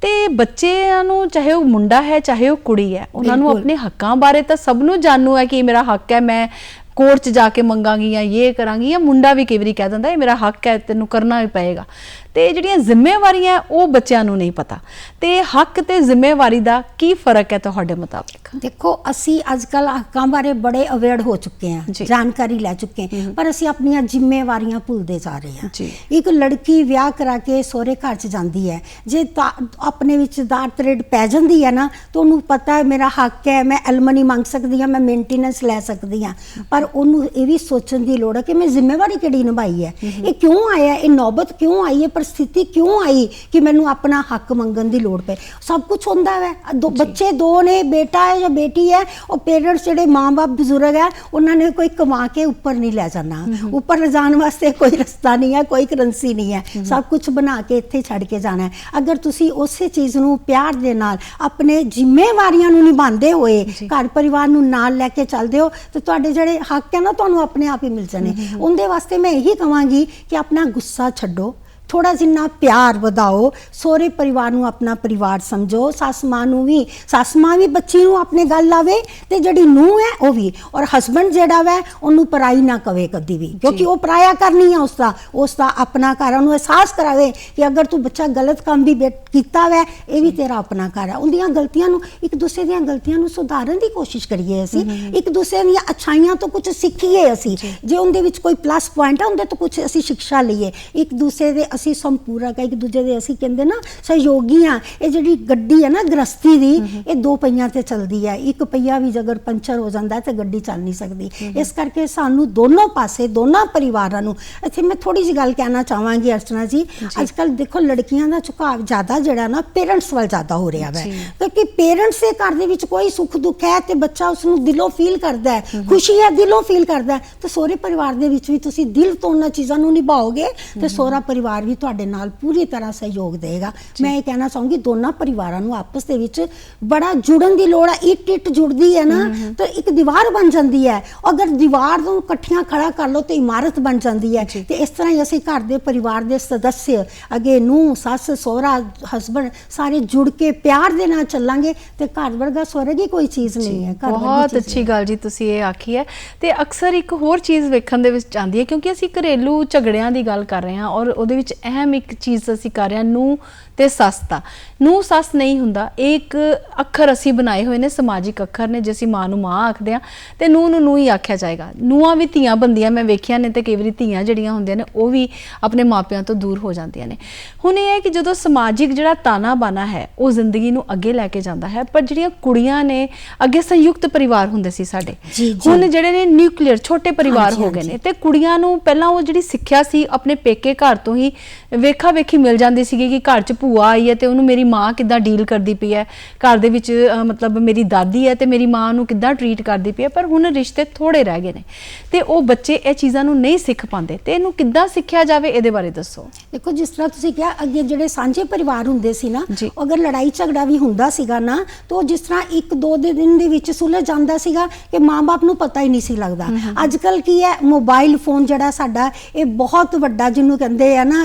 ਤੇ ਬੱਚਿਆਂ ਨੂੰ ਚਾਹੇ ਉਹ ਮੁੰਡਾ ਹੈ ਚਾਹੇ ਉਹ ਕੁੜੀ ਹੈ ਉਹਨਾਂ ਨੂੰ। ਆਪਣੇ ਹੱਕਾਂ ਬਾਰੇ ਤਾਂ ਸਭ ਨੂੰ ਜਾਣੂ ਹੈ ਕਿ ਇਹ ਮੇਰਾ ਹੱਕ ਹੈ ਮੈਂ ਕੋਰਟ 'ਚ ਜਾ ਕੇ ਮੰਗਾਂਗੀ ਜਾਂ ਇਹ ਕਰਾਂਗੀ ਜਾਂ ਮੁੰਡਾ ਵੀ ਕਈ ਵਾਰੀ ਕਹਿ ਦਿੰਦਾ, ਇਹ ਮੇਰਾ ਹੱਕ ਹੈ, ਤੈਨੂੰ ਕਰਨਾ ਹੀ ਪਏਗਾ। ਤੇ ਜਿਹੜੀਆਂ ਜ਼ਿੰਮੇਵਾਰੀਆਂ ਉਹ ਬੱਚਿਆਂ ਨੂੰ ਨਹੀਂ ਪਤਾ। ਤੇ ਹੱਕ ਤੇ ਜ਼ਿੰਮੇਵਾਰੀ ਦਾ ਕੀ ਫ਼ਰਕ ਹੈ ਤੁਹਾਡੇ ਮੁਤਾਬਿਕ? ਦੇਖੋ ਅਸੀਂ ਅੱਜ ਕੱਲ ਹੱਕਾਂ ਬਾਰੇ ਬੜੇ ਅਵੇਅਰ ਹੋ ਚੁੱਕੇ ਹਾਂ। ਜਾਣਕਾਰੀ ਲੈ ਚੁੱਕੇ ਹਾਂ ਪਰ ਅਸੀਂ ਆਪਣੀਆਂ ਜ਼ਿੰਮੇਵਾਰੀਆਂ ਭੁੱਲਦੇ ਜਾ ਰਹੇ ਹਾਂ। ਇੱਕ ਲੜਕੀ ਵਿਆਹ ਕਰਾ ਕੇ ਸਹੁਰੇ ਘਰ ਚ ਜਾਂਦੀ ਹੈ ਜੇ ਆਪਣੇ ਵਿੱਚ ਦਾਰ ਤਰੇੜ ਪੈ ਜਾਂਦੀ ਹੈ ਨਾ ਤਾਂ ਉਹਨੂੰ ਪਤਾ ਹੈ ਮੇਰਾ ਹੱਕ ਹੈ ਮੈਂ ਐਲਮਨੀ ਮੰਗ ਸਕਦੀ ਹਾਂ ਮੈਂ ਮੇਨਟੇਨੈਂਸ ਲੈ ਸਕਦੀ ਹਾਂ। ਪਰ ਉਹਨੂੰ ਇਹ ਵੀ ਸੋਚਣ ਦੀ ਲੋੜ ਹੈ ਕਿ ਮੈਂ ਜ਼ਿੰਮੇਵਾਰੀ ਕਿਹੜੀ ਨਿਭਾਈ ਹੈ। ਇਹ ਕਿਉਂ ਆਇਆ? ਇਹ ਨੌਬਤ ਕਿਉਂ ਆਈ ਹੈ? ਪਰ ਪਰਿਸਥਿਤੀ ਕਿਉਂ ਆਈ ਕਿ ਮੈਨੂੰ ਆਪਣਾ ਹੱਕ ਮੰਗਣ ਦੀ ਲੋੜ ਪਈ ਸਭ ਕੁਝ ਹੁੰਦਾ ਹੈ ਦੋ ਬੱਚੇ ਦੋ ਨੇ ਬੇਟਾ ਹੈ ਜਾਂ ਬੇਟੀ ਹੈ ਉਹ ਪੇਰੈਂਟਸ ਜਿਹੜੇ ਮਾਂ-ਬਾਪ ਬਜ਼ੁਰਗ ਹੈ ਉਹਨਾਂ ਨੇ ਕੋਈ ਕਮਾ ਕੇ ਉੱਪਰ ਨਹੀਂ ਲੈ ਜਾਣਾ। ਉੱਪਰ ਲਿਜਾਣ ਵਾਸਤੇ ਕੋਈ ਰਸਤਾ ਨਹੀਂ ਹੈ ਕੋਈ ਕਰੰਸੀ ਨਹੀਂ ਹੈ। ਸਭ ਕੁਝ ਬਣਾ ਕੇ ਇੱਥੇ ਛੱਡ ਕੇ ਜਾਣਾ ਹੈ। ਅਗਰ ਤੁਸੀਂ ਉਸੇ ਚੀਜ਼ ਨੂੰ ਪਿਆਰ ਦੇ ਨਾਲ ਆਪਣੇ ਜ਼ਿੰਮੇਵਾਰੀਆਂ ਨੂੰ ਨਿਭਾਉਂਦੇ ਹੋਏ ਘਰ ਪਰਿਵਾਰ ਨੂੰ ਨਾਲ ਲੈ ਕੇ ਚੱਲਦੇ ਹੋ ਤੇ ਤੁਹਾਡੇ ਜਿਹੜੇ ਹੱਕ ਹੈ ਨਾ ਤੁਹਾਨੂੰ ਆਪਣੇ ਆਪ ਹੀ ਮਿਲ ਜਾਣੇ। ਉਹਦੇ ਵਾਸਤੇ ਮੈਂ ਇਹੀ ਕਹਾਂਗੀ ਕਿ ਆਪਣਾ ਗੁੱਸਾ ਛੱਡੋ। ਥੋੜਾ ਜਿੰਨਾ ਪਿਆਰ ਵਧਾਓ ਸੋਹਰੇ ਪਰਿਵਾਰ ਨੂੰ ਆਪਣਾ ਪਰਿਵਾਰ ਸਮਝੋ ਸੱਸ ਮਾਂ ਨੂੰ ਵੀ ਸੱਸ ਮਾਂ ਵੀ ਬੱਚੀ ਨੂੰ ਆਪਣੇ ਗੱਲ ਲਾਵੇ ਤੇ ਜਿਹੜੀ ਨੂੰਹ ਹੈ ਉਹ ਵੀ ਔਰ ਹਸਬੰਡ ਜਿਹੜਾ ਵੈ ਉਹਨੂੰ ਪਰਾਈ ਨਾ ਕਵੇ ਕਦੀ ਵੀ ਕਿਉਂਕਿ ਉਹ ਪਰਾਇਆ ਕਰਨੀ ਹੈ ਉਸਦਾ ਉਸਦਾ ਆਪਣਾ ਘਰ ਉਹਨੂੰ ਅਹਿਸਾਸ ਕਰਾਵੇ ਕਿ ਅਗਰ ਤੂੰ ਬੱਚਾ ਗਲਤ ਕੰਮ ਵੀ ਬੇ- ਕੀਤਾ ਵੈ ਇਹ ਵੀ ਤੇਰਾ ਆਪਣਾ ਘਰ ਹੈ ਉਹਦੀਆਂ ਗਲਤੀਆਂ ਨੂੰ ਇੱਕ ਦੂਸਰੇ ਦੀਆਂ ਗਲਤੀਆਂ ਨੂੰ ਸੁਧਾਰਨ ਦੀ ਕੋਸ਼ਿਸ਼ ਕਰੀਏ ਅਸੀਂ ਇੱਕ ਦੂਸਰੇ ਦੀਆਂ ਅੱਛਾਈਆਂ ਤੋਂ ਕੁਝ ਸਿੱਖੀਏ ਅਸੀਂ ਜੇ। ਉਹਦੇ ਵਿੱਚ ਕੋਈ ਪਲੱਸ ਪੁਆਇੰਟ ਹੈ ਉਹਦੇ ਤੋਂ ਕੁਝ ਅਸੀਂ ਸਿੱਖਿਆ ਲਈਏ ਇੱਕ ਦੂਸਰੇ ਦੇ ਅਸੀਂ ਸੰਪੂਰਕ ਹੈ ਇੱਕ ਦੂਜੇ ਦੇ ਅਸੀਂ ਕਹਿੰਦੇ ਨਾ ਸਹਿਯੋਗੀ ਆ ਇਹ ਜਿਹੜੀ ਗੱਡੀ ਹੈ ਨਾ ਗ੍ਰਸਤੀ ਦੀ ਇਹ ਦੋ ਪਹੀਆਂ ਤੇ ਚੱਲਦੀ ਹੈ। ਇੱਕ ਪਹੀਆ ਵੀ ਜੇਕਰ ਪੰਚਰ ਹੋ ਜਾਂਦਾ ਤੇ ਗੱਡੀ ਚੱਲ ਨਹੀਂ ਸਕਦੀ। ਇਸ ਕਰਕੇ ਸਾਨੂੰ ਦੋਨੋਂ ਪਾਸੇ ਦੋਨਾਂ ਪਰਿਵਾਰਾਂ ਨੂੰ ਇੱਥੇ ਮੈਂ ਥੋੜੀ ਜਿਹੀ ਗੱਲ ਕਹਿਣਾ ਚਾਹਾਂਗੀ ਅਰਚਨਾ ਜੀ ਅੱਜ ਕੱਲ ਦੇਖੋ ਲੜਕੀਆਂ ਦਾ ਝੁਕਾਅ ਜ਼ਿਆਦਾ ਜਿਹੜਾ ਨਾ ਪੇਰੈਂਟਸ ਵੱਲ ਜ਼ਿਆਦਾ ਹੋ ਰਿਹਾ ਹੈ। ਕਿਉਂਕਿ ਪੇਰੈਂਟਸ ਦੇ ਘਰ ਦੇ ਵਿੱਚ ਕੋਈ ਸੁੱਖ ਦੁੱਖ ਹੈ ਤੇ ਬੱਚਾ ਉਸ ਨੂੰ ਦਿਲੋਂ ਫੀਲ ਕਰਦਾ ਹੈ ਖੁਸ਼ੀ ਹੈ ਦਿਲੋਂ ਫੀਲ ਕਰਦਾ ਹੈ ਤੇ ਸਹੁਰੇ ਪਰਿਵਾਰ ਦੇ ਵਿੱਚ ਵੀ ਤੁਸੀਂ ਦਿਲ ਤੋਂ ਉਹਨਾਂ ਚੀਜ਼ਾਂ ਨੂੰ ਨਿਭਾਓਗੇ ਤੇ ਸਹੁਰਾ ਪਰਿਵਾਰ ਵੀ ਤੁਹਾਡੇ ਨਾਲ ਪੂਰੀ ਤਰ੍ਹਾਂ ਸਹਿਯੋਗ ਦੇਗਾ। ਮੈਂ ਇਹ ਕਹਿਣਾ ਚਾਹੂੰਗੀ ਦੋਨਾਂ ਪਰਿਵਾਰਾਂ ਨੂੰ ਆਪਸ ਦੇ ਵਿੱਚ ਬੜਾ ਜੁੜਨ ਦੀ ਲੋੜ ਹੈ ਇੱਟ ਇੱਟ ਜੁੜਦੀ ਹੈ ਨਾ ਤਾਂ ਇੱਕ ਦੀਵਾਰ ਬਣ ਜਾਂਦੀ ਹੈ। ਅਗਰ ਦੀਵਾਰ ਨੂੰ ਇਕੱਠੀਆਂ ਖੜਾ ਕਰ ਲਓ ਤੇ ਇਮਾਰਤ ਬਣ ਜਾਂਦੀ ਹੈ। ਤੇ ਇਸ ਤਰ੍ਹਾਂ ਹੀ ਅਸੀਂ ਘਰ ਦੇ ਪਰਿਵਾਰ ਦੇ ਸਦੱਸਿਆ ਅਗੇ ਨੂੰ ਸੱਸ ਸਹੁਰਾ ਹਸਬੰਡ ਸਾਰੇ ਜੁੜ ਕੇ ਪਿਆਰ ਦੇ ਨਾਲ ਚੱਲਾਂਗੇ ਤੇ ਘਰ ਵਰਗਾ ਸਵਰਗ ਹੀ ਕੋਈ ਚੀਜ਼ ਨਹੀਂ ਹੈ। ਘਰ ਬਹੁਤ ਅੱਛੀ ਗੱਲ ਜੀ ਤੁਸੀਂ ਇਹ ਆਖੀ ਹੈ। ਤੇ ਅਕਸਰ ਇੱਕ ਹੋਰ ਚੀਜ਼ ਵੇਖਣ ਦੇ ਵਿੱਚ ਆਉਂਦੀ ਹੈ ਕਿਉਂਕਿ ਅਸੀਂ ਘਰੇਲੂ ਝਗੜਿਆਂ ਦੀ ਗੱਲ ਕਰ ਰਹੇ ਹਾਂ ਔਰ ਉਹਦੇ ਵਿੱਚ ਅਹਿਮ ਇੱਕ ਚੀਜ਼ ਅਸੀਂ ਕਰ ਰਹੇ ਹਾਂ ਨੂੰ ਤੇ ਸੱਸ ਦਾ। ਨੂੰ ਸੱਸ ਨਹੀਂ ਹੁੰਦਾ। ਇਹ ਇੱਕ ਅੱਖਰ ਅਸੀਂ ਬਣਾਏ ਹੋਏ ਨੇ ਸਮਾਜਿਕ ਅੱਖਰ ਨੇ ਜੇ ਅਸੀਂ ਮਾਂ ਨੂੰ ਮਾਂ ਆਖਦੇ ਆ ਤੇ ਨੂੰ ਨੂੰ ਨੂੰ ਹੀ ਆਖਿਆ ਜਾਏਗਾ। ਨੂੰਹਾਂ ਵੀ ਧੀਆਂ ਬੰਦੀਆਂ ਮੈਂ ਵੇਖਿਆ ਨੇ ਤੇ ਕਈ ਵਾਰੀ ਧੀਆਂ ਜਿਹੜੀਆਂ ਹੁੰਦੀਆਂ ਨੇ ਉਹ ਵੀ ਆਪਣੇ ਮਾਪਿਆਂ ਤੋਂ ਦੂਰ ਹੋ ਜਾਂਦੀਆਂ ਨੇ। ਹੁਣ ਇਹ ਹੈ ਕਿ ਜਦੋਂ ਸਮਾਜਿਕ ਜਿਹੜਾ ਤਾਣਾ ਬਾਣਾ ਹੈ ਉਹ ਜ਼ਿੰਦਗੀ ਨੂੰ ਅੱਗੇ ਲੈ ਕੇ ਜਾਂਦਾ ਹੈ ਪਰ ਜਿਹੜੀਆਂ ਕੁੜੀਆਂ ਨੇ ਅੱਗੇ ਸੰਯੁਕਤ ਪਰਿਵਾਰ ਹੁੰਦੇ ਸੀ ਸਾਡੇ। ਹੁਣ ਜਿਹੜੇ ਨੇ ਨਿਊਕਲੀਅਰ ਛੋਟੇ ਪਰਿਵਾਰ ਹੋ ਗਏ। ਨੇ ਤੇ ਕੁੜੀਆਂ ਨੂੰ ਪਹਿਲਾਂ ਉਹ ਜਿਹੜੀ ਸਿੱਖਿਆ ਸੀ ਆਪਣੇ ਪੇਕੇ ਘਰ ਤੋਂ ਹੀ ਵੇਖਾ ਵੇਖੀ ਮਿਲ ਜਾਂਦੀ ਸੀਗੀ ਕਿ ਘਰ 'ਚ ਭੂਆ ਆਈ ਹੈ ਤੇ ਉਹਨੂੰ ਮੇਰੀ ਮਾਂ ਕਿੱਦਾਂ ਡੀਲ ਕਰਦੀ ਪਈ ਹੈ? ਘਰ ਦੇ ਵਿੱਚ ਮਤਲਬ ਮੇਰੀ ਦਾਦੀ ਹੈ ਤੇ ਮੇਰੀ ਮਾਂ ਨੂੰ ਕਿੱਦਾਂ ਟਰੀਟ ਕਰਦੀ ਪਈ ਹੈ? ਪਰ ਹੁਣ ਰਿਸ਼ਤੇ ਥੋੜੇ ਰਹਿ ਗਏ ਨੇ ਤੇ ਉਹ ਬੱਚੇ ਇਹ ਚੀਜ਼ਾਂ ਨੂੰ ਨਹੀਂ ਸਿੱਖ ਪਾਉਂਦੇ ਤੇ ਇਹਨੂੰ ਕਿੱਦਾਂ ਸਿੱਖਿਆ ਜਾਵੇ ਇਹਦੇ ਬਾਰੇ ਦੱਸੋ। ਦੇਖੋ ਜਿਸ ਤਰ੍ਹਾਂ ਤੁਸੀਂ ਕਿਹਾ ਅੱਗੇ ਜਿਹੜੇ ਸਾਂਝੇ ਪਰਿਵਾਰ ਹੁੰਦੇ ਸੀ ਨਾ ਅਗਰ ਲੜਾਈ ਝਗੜਾ ਵੀ ਹੁੰਦਾ ਸੀਗਾ ਨਾ ਤਾਂ ਉਹ ਜਿਸ ਤਰ੍ਹਾਂ ਇੱਕ ਦੋ ਦੇ ਦਿਨ ਦੇ ਵਿੱਚ ਸੁਲਝ ਜਾਂਦਾ ਸੀਗਾ ਕਿ ਮਾਂ-ਬਾਪ ਨੂੰ ਪਤਾ ਹੀ ਨਹੀਂ ਸੀ ਲੱਗਦਾ। ਅੱਜ ਕੱਲ ਕੀ ਹੈ ਮੋਬਾਈਲ ਫੋਨ ਜਿਹੜਾ ਸਾਡਾ ਇਹ ਬਹੁਤ ਵੱਡਾ ਜਿਹਨੂੰ ਕਹਿੰਦੇ ਆ ਨਾ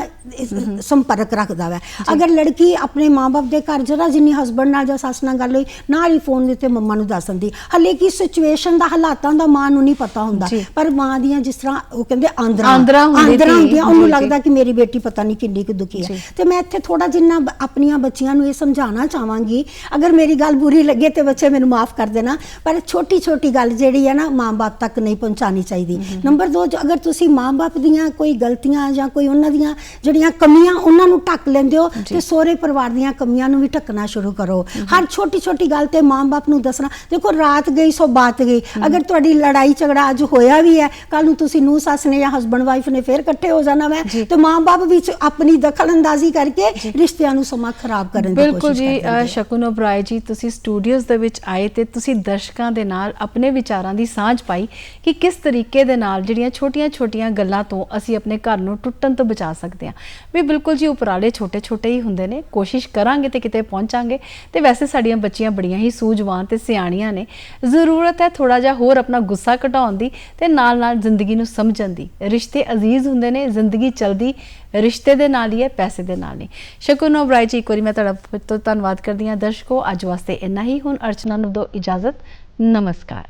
ਸੰਪਰਕ ਰੱਖਦਾ ਵਾ। ਅਗਰ ਲੜਕੀ ਆਪਣੇ ਮਾਂ-ਬਾਪ ਦੇ ਘਰ ਜਰਾ ਜਿੰਨੀ ਹਸਬੰਡ ਨਾਲ ਜਾਂ ਸੱਸ ਨਾਲ ਗੱਲ ਹੋਈ ਨਾਲ ਹੀ ਫੋਨ ਦੇ ਉੱਤੇ ਮੰਮਾ ਨੂੰ ਦੱਸ ਦਿੰਦੀ ਹਲੇ ਕੀ ਸਿਚੁਏਸ਼ਨ ਦਾ ਹਾਲਾਤਾਂ ਦਾ ਮਾਂ ਨੂੰ ਨਹੀਂ ਪਤਾ ਹੁੰਦਾ। ਪਰ ਮਾਂ ਦੀਆਂ ਜਿਸ ਤਰ੍ਹਾਂ ਉਹ ਕਹਿੰਦੇ ਆਂਦਰਾਂ ਆਂਦਰਾਂ। ਹੁੰਦੀਆਂ ਉਹਨੂੰ। ਲੱਗਦਾ ਕਿ ਮੇਰੀ ਬੇਟੀ ਪਤਾ ਨਹੀਂ ਕਿੰਨੀ ਕੁ ਦੁਖੀ। ਹੈ ਤੇ ਮੈਂ ਇੱਥੇ ਥੋੜਾ ਜਿੰਨਾ ਆਪਣੀਆਂ ਬੱਚੀਆਂ ਨੂੰ ਇਹ ਸਮਝਾਉਣਾ ਚਾਹਾਂਗੀ ਅਗਰ ਮੇਰੀ ਗੱਲ ਬੁਰੀ ਲੱਗੇ ਤੇ ਬੱਚੇ ਮੈਨੂੰ ਮਾਫ ਕਰ ਦੇਣਾ ਪਰ ਛੋਟੀ ਛੋਟੀ ਗੱਲ ਜਿਹੜੀ ਹੈ ਨਾ ਮਾਂ-ਬਾਪ ਤੱਕ ਨਹੀਂ ਪਹੁੰਚਾਣੀ ਚਾਹੀਦੀ ਨੰਬਰ 2 ਅਗਰ ਤੁਸੀਂ ਮਾਂ-ਬਾਪ ਦੀਆਂ ਕੋਈ ਗਲਤੀਆਂ ਜਾਂ ਕੋਈ ਉਹਨਾਂ ਦੀਆਂ ਜਿਹੜੀਆਂ ਕਮੀਆਂ ਉਹਨਾਂ ਨੂੰ ਢੱਕ ਲੈਂਦੇ ਹੋ ਤੇ ਸਹੁਰੇ ਪਰਿਵਾਰ ਦੀਆਂ ਕਮੀਆਂ ਨੂੰ ਵੀ ਢੱਕਣਾ ਸ਼ੁਰੂ ਕਰੋ। ਹਰ ਛੋਟੀ ਛੋਟੀ ਗੱਲ ਤੇ ਮਾਂ-ਬਾਪ ਨੂੰ ਦੱਸਣਾ ਦੇਖੋ ਰਾਤ ਗਈ ਸੋ ਬਾਤ ਗਈ। ਅਗਰ ਤੁਹਾਡੀ ਲੜਾਈ ਝਗੜਾ ਅੱਜ ਹੋਇਆ ਵੀ ਹੈ ਕੱਲ ਨੂੰ ਤੁਸੀਂ ਨੂੰ ਸੱਸ ਨੇ ਜਾਂ ਹਸਬੰਡ ਵਾਈਫ ਨੇ ਫੇਰ ਇਕੱਠੇ ਹੋ ਜਾਣਾ ਵੈ। ਜੀ। ਤੇ ਮਾਂ-ਬਾਪ ਵਿੱਚ ਆਪਣੀ ਦਖਲਅੰਦਾਜ਼ੀ ਕਰਕੇ ਰਿਸ਼ਤਿਆਂ ਨੂੰ ਸਮਾਂ ਖਰਾਬ ਕਰਨ ਦੀ ਬਿਲਕੁਲ ਕੋਸ਼ਿਸ਼ ਜੀ ਕਰਦੇ ਅ, ਨੇ ਸ਼ਕੁਨ ਓਬਰਾਏ ਜੀ ਤੁਸੀਂ ਸਟੂਡੀਓਜ਼ ਦੇ ਵਿੱਚ ਆਏ ਤੇ ਤੁਸੀਂ ਦਰਸ਼ਕਾਂ ਦੇ ਨਾਲ ਆਪਣੇ ਵਿਚਾਰਾਂ ਦੀ ਸਾਂਝ ਪਾਈ ਕਿ ਕਿਸ ਤਰੀਕੇ ਦੇ ਨਾਲ ਜਿਹੜੀਆਂ ਛੋਟੀਆਂ-ਛੋਟੀਆਂ ਗੱਲਾਂ ਤੋਂ ਅਸੀਂ ਆਪਣੇ ਘਰ ਨੂੰ ਟੁੱਟਣ ਤੋਂ ਬਚਾ ਸਕਦੇ ਹਾਂ। ਵੀ ਬਿਲਕੁਲ ਜੀ ਉਪਰਾਲੇ ਛੋਟੇ-ਛੋਟੇ ਹੀ ਹੁੰਦੇ ਨੇ, ਕੋਸ਼ਿਸ਼ ਕਰਾਂਗੇ ਤੇ ਕਿਤੇ ਪਹੁੰਚਾਂਗੇ। ਤੇ ਵੈਸੇ ਸਾਡੀਆਂ ਬੱਚੀਆਂ ਬੜੀਆਂ ਹੀ ਸੂਝਵਾਨ ਤੇ ਸਿਆਣੀਆਂ ਨੇ। ਜ਼ਰੂਰਤ ਹੈ ਥੋੜਾ ਜਿਹਾ ਹੋਰ ਆਪਣਾ ਗੁੱਸਾ ਘਟਾਉਣ ਦੀ ਤੇ ਨਾਲ-ਨਾਲ ਜ਼ਿੰਦਗੀ ਨੂੰ ਸਮਝਣ ਦੀ। ਰਿਸ਼ਤੇ ਅਜ਼ੀਜ਼ ਹੁੰਦੇ ਨੇ, ਜ਼ਿੰਦਗੀ ਚਲਦੀ ਰਿਸ਼ਤੇ ਦੇ ਨਾਲ ਹੀ ਹੈ, ਪੈਸੇ ਦੇ ਨਾਲ ਨਹੀਂ ਸ਼ਕੁਨ ਓਬਰਾਏ ਜੀ ਇੱਕ ਵਾਰੀ ਮੈਂ ਤੁਹਾਡਾ ਫਿਰ ਤੋਂ ਧੰਨਵਾਦ ਕਰਦੀ ਹਾਂ ਦਰਸ਼ਕੋ, ਅੱਜ ਵਾਸਤੇ ਇੰਨਾ ਹੀ। ਹੁਣ ਅਰਚਨਾ ਨੂੰ ਦੋ ਇਜਾਜ਼ਤ। ਨਮਸਕਾਰ।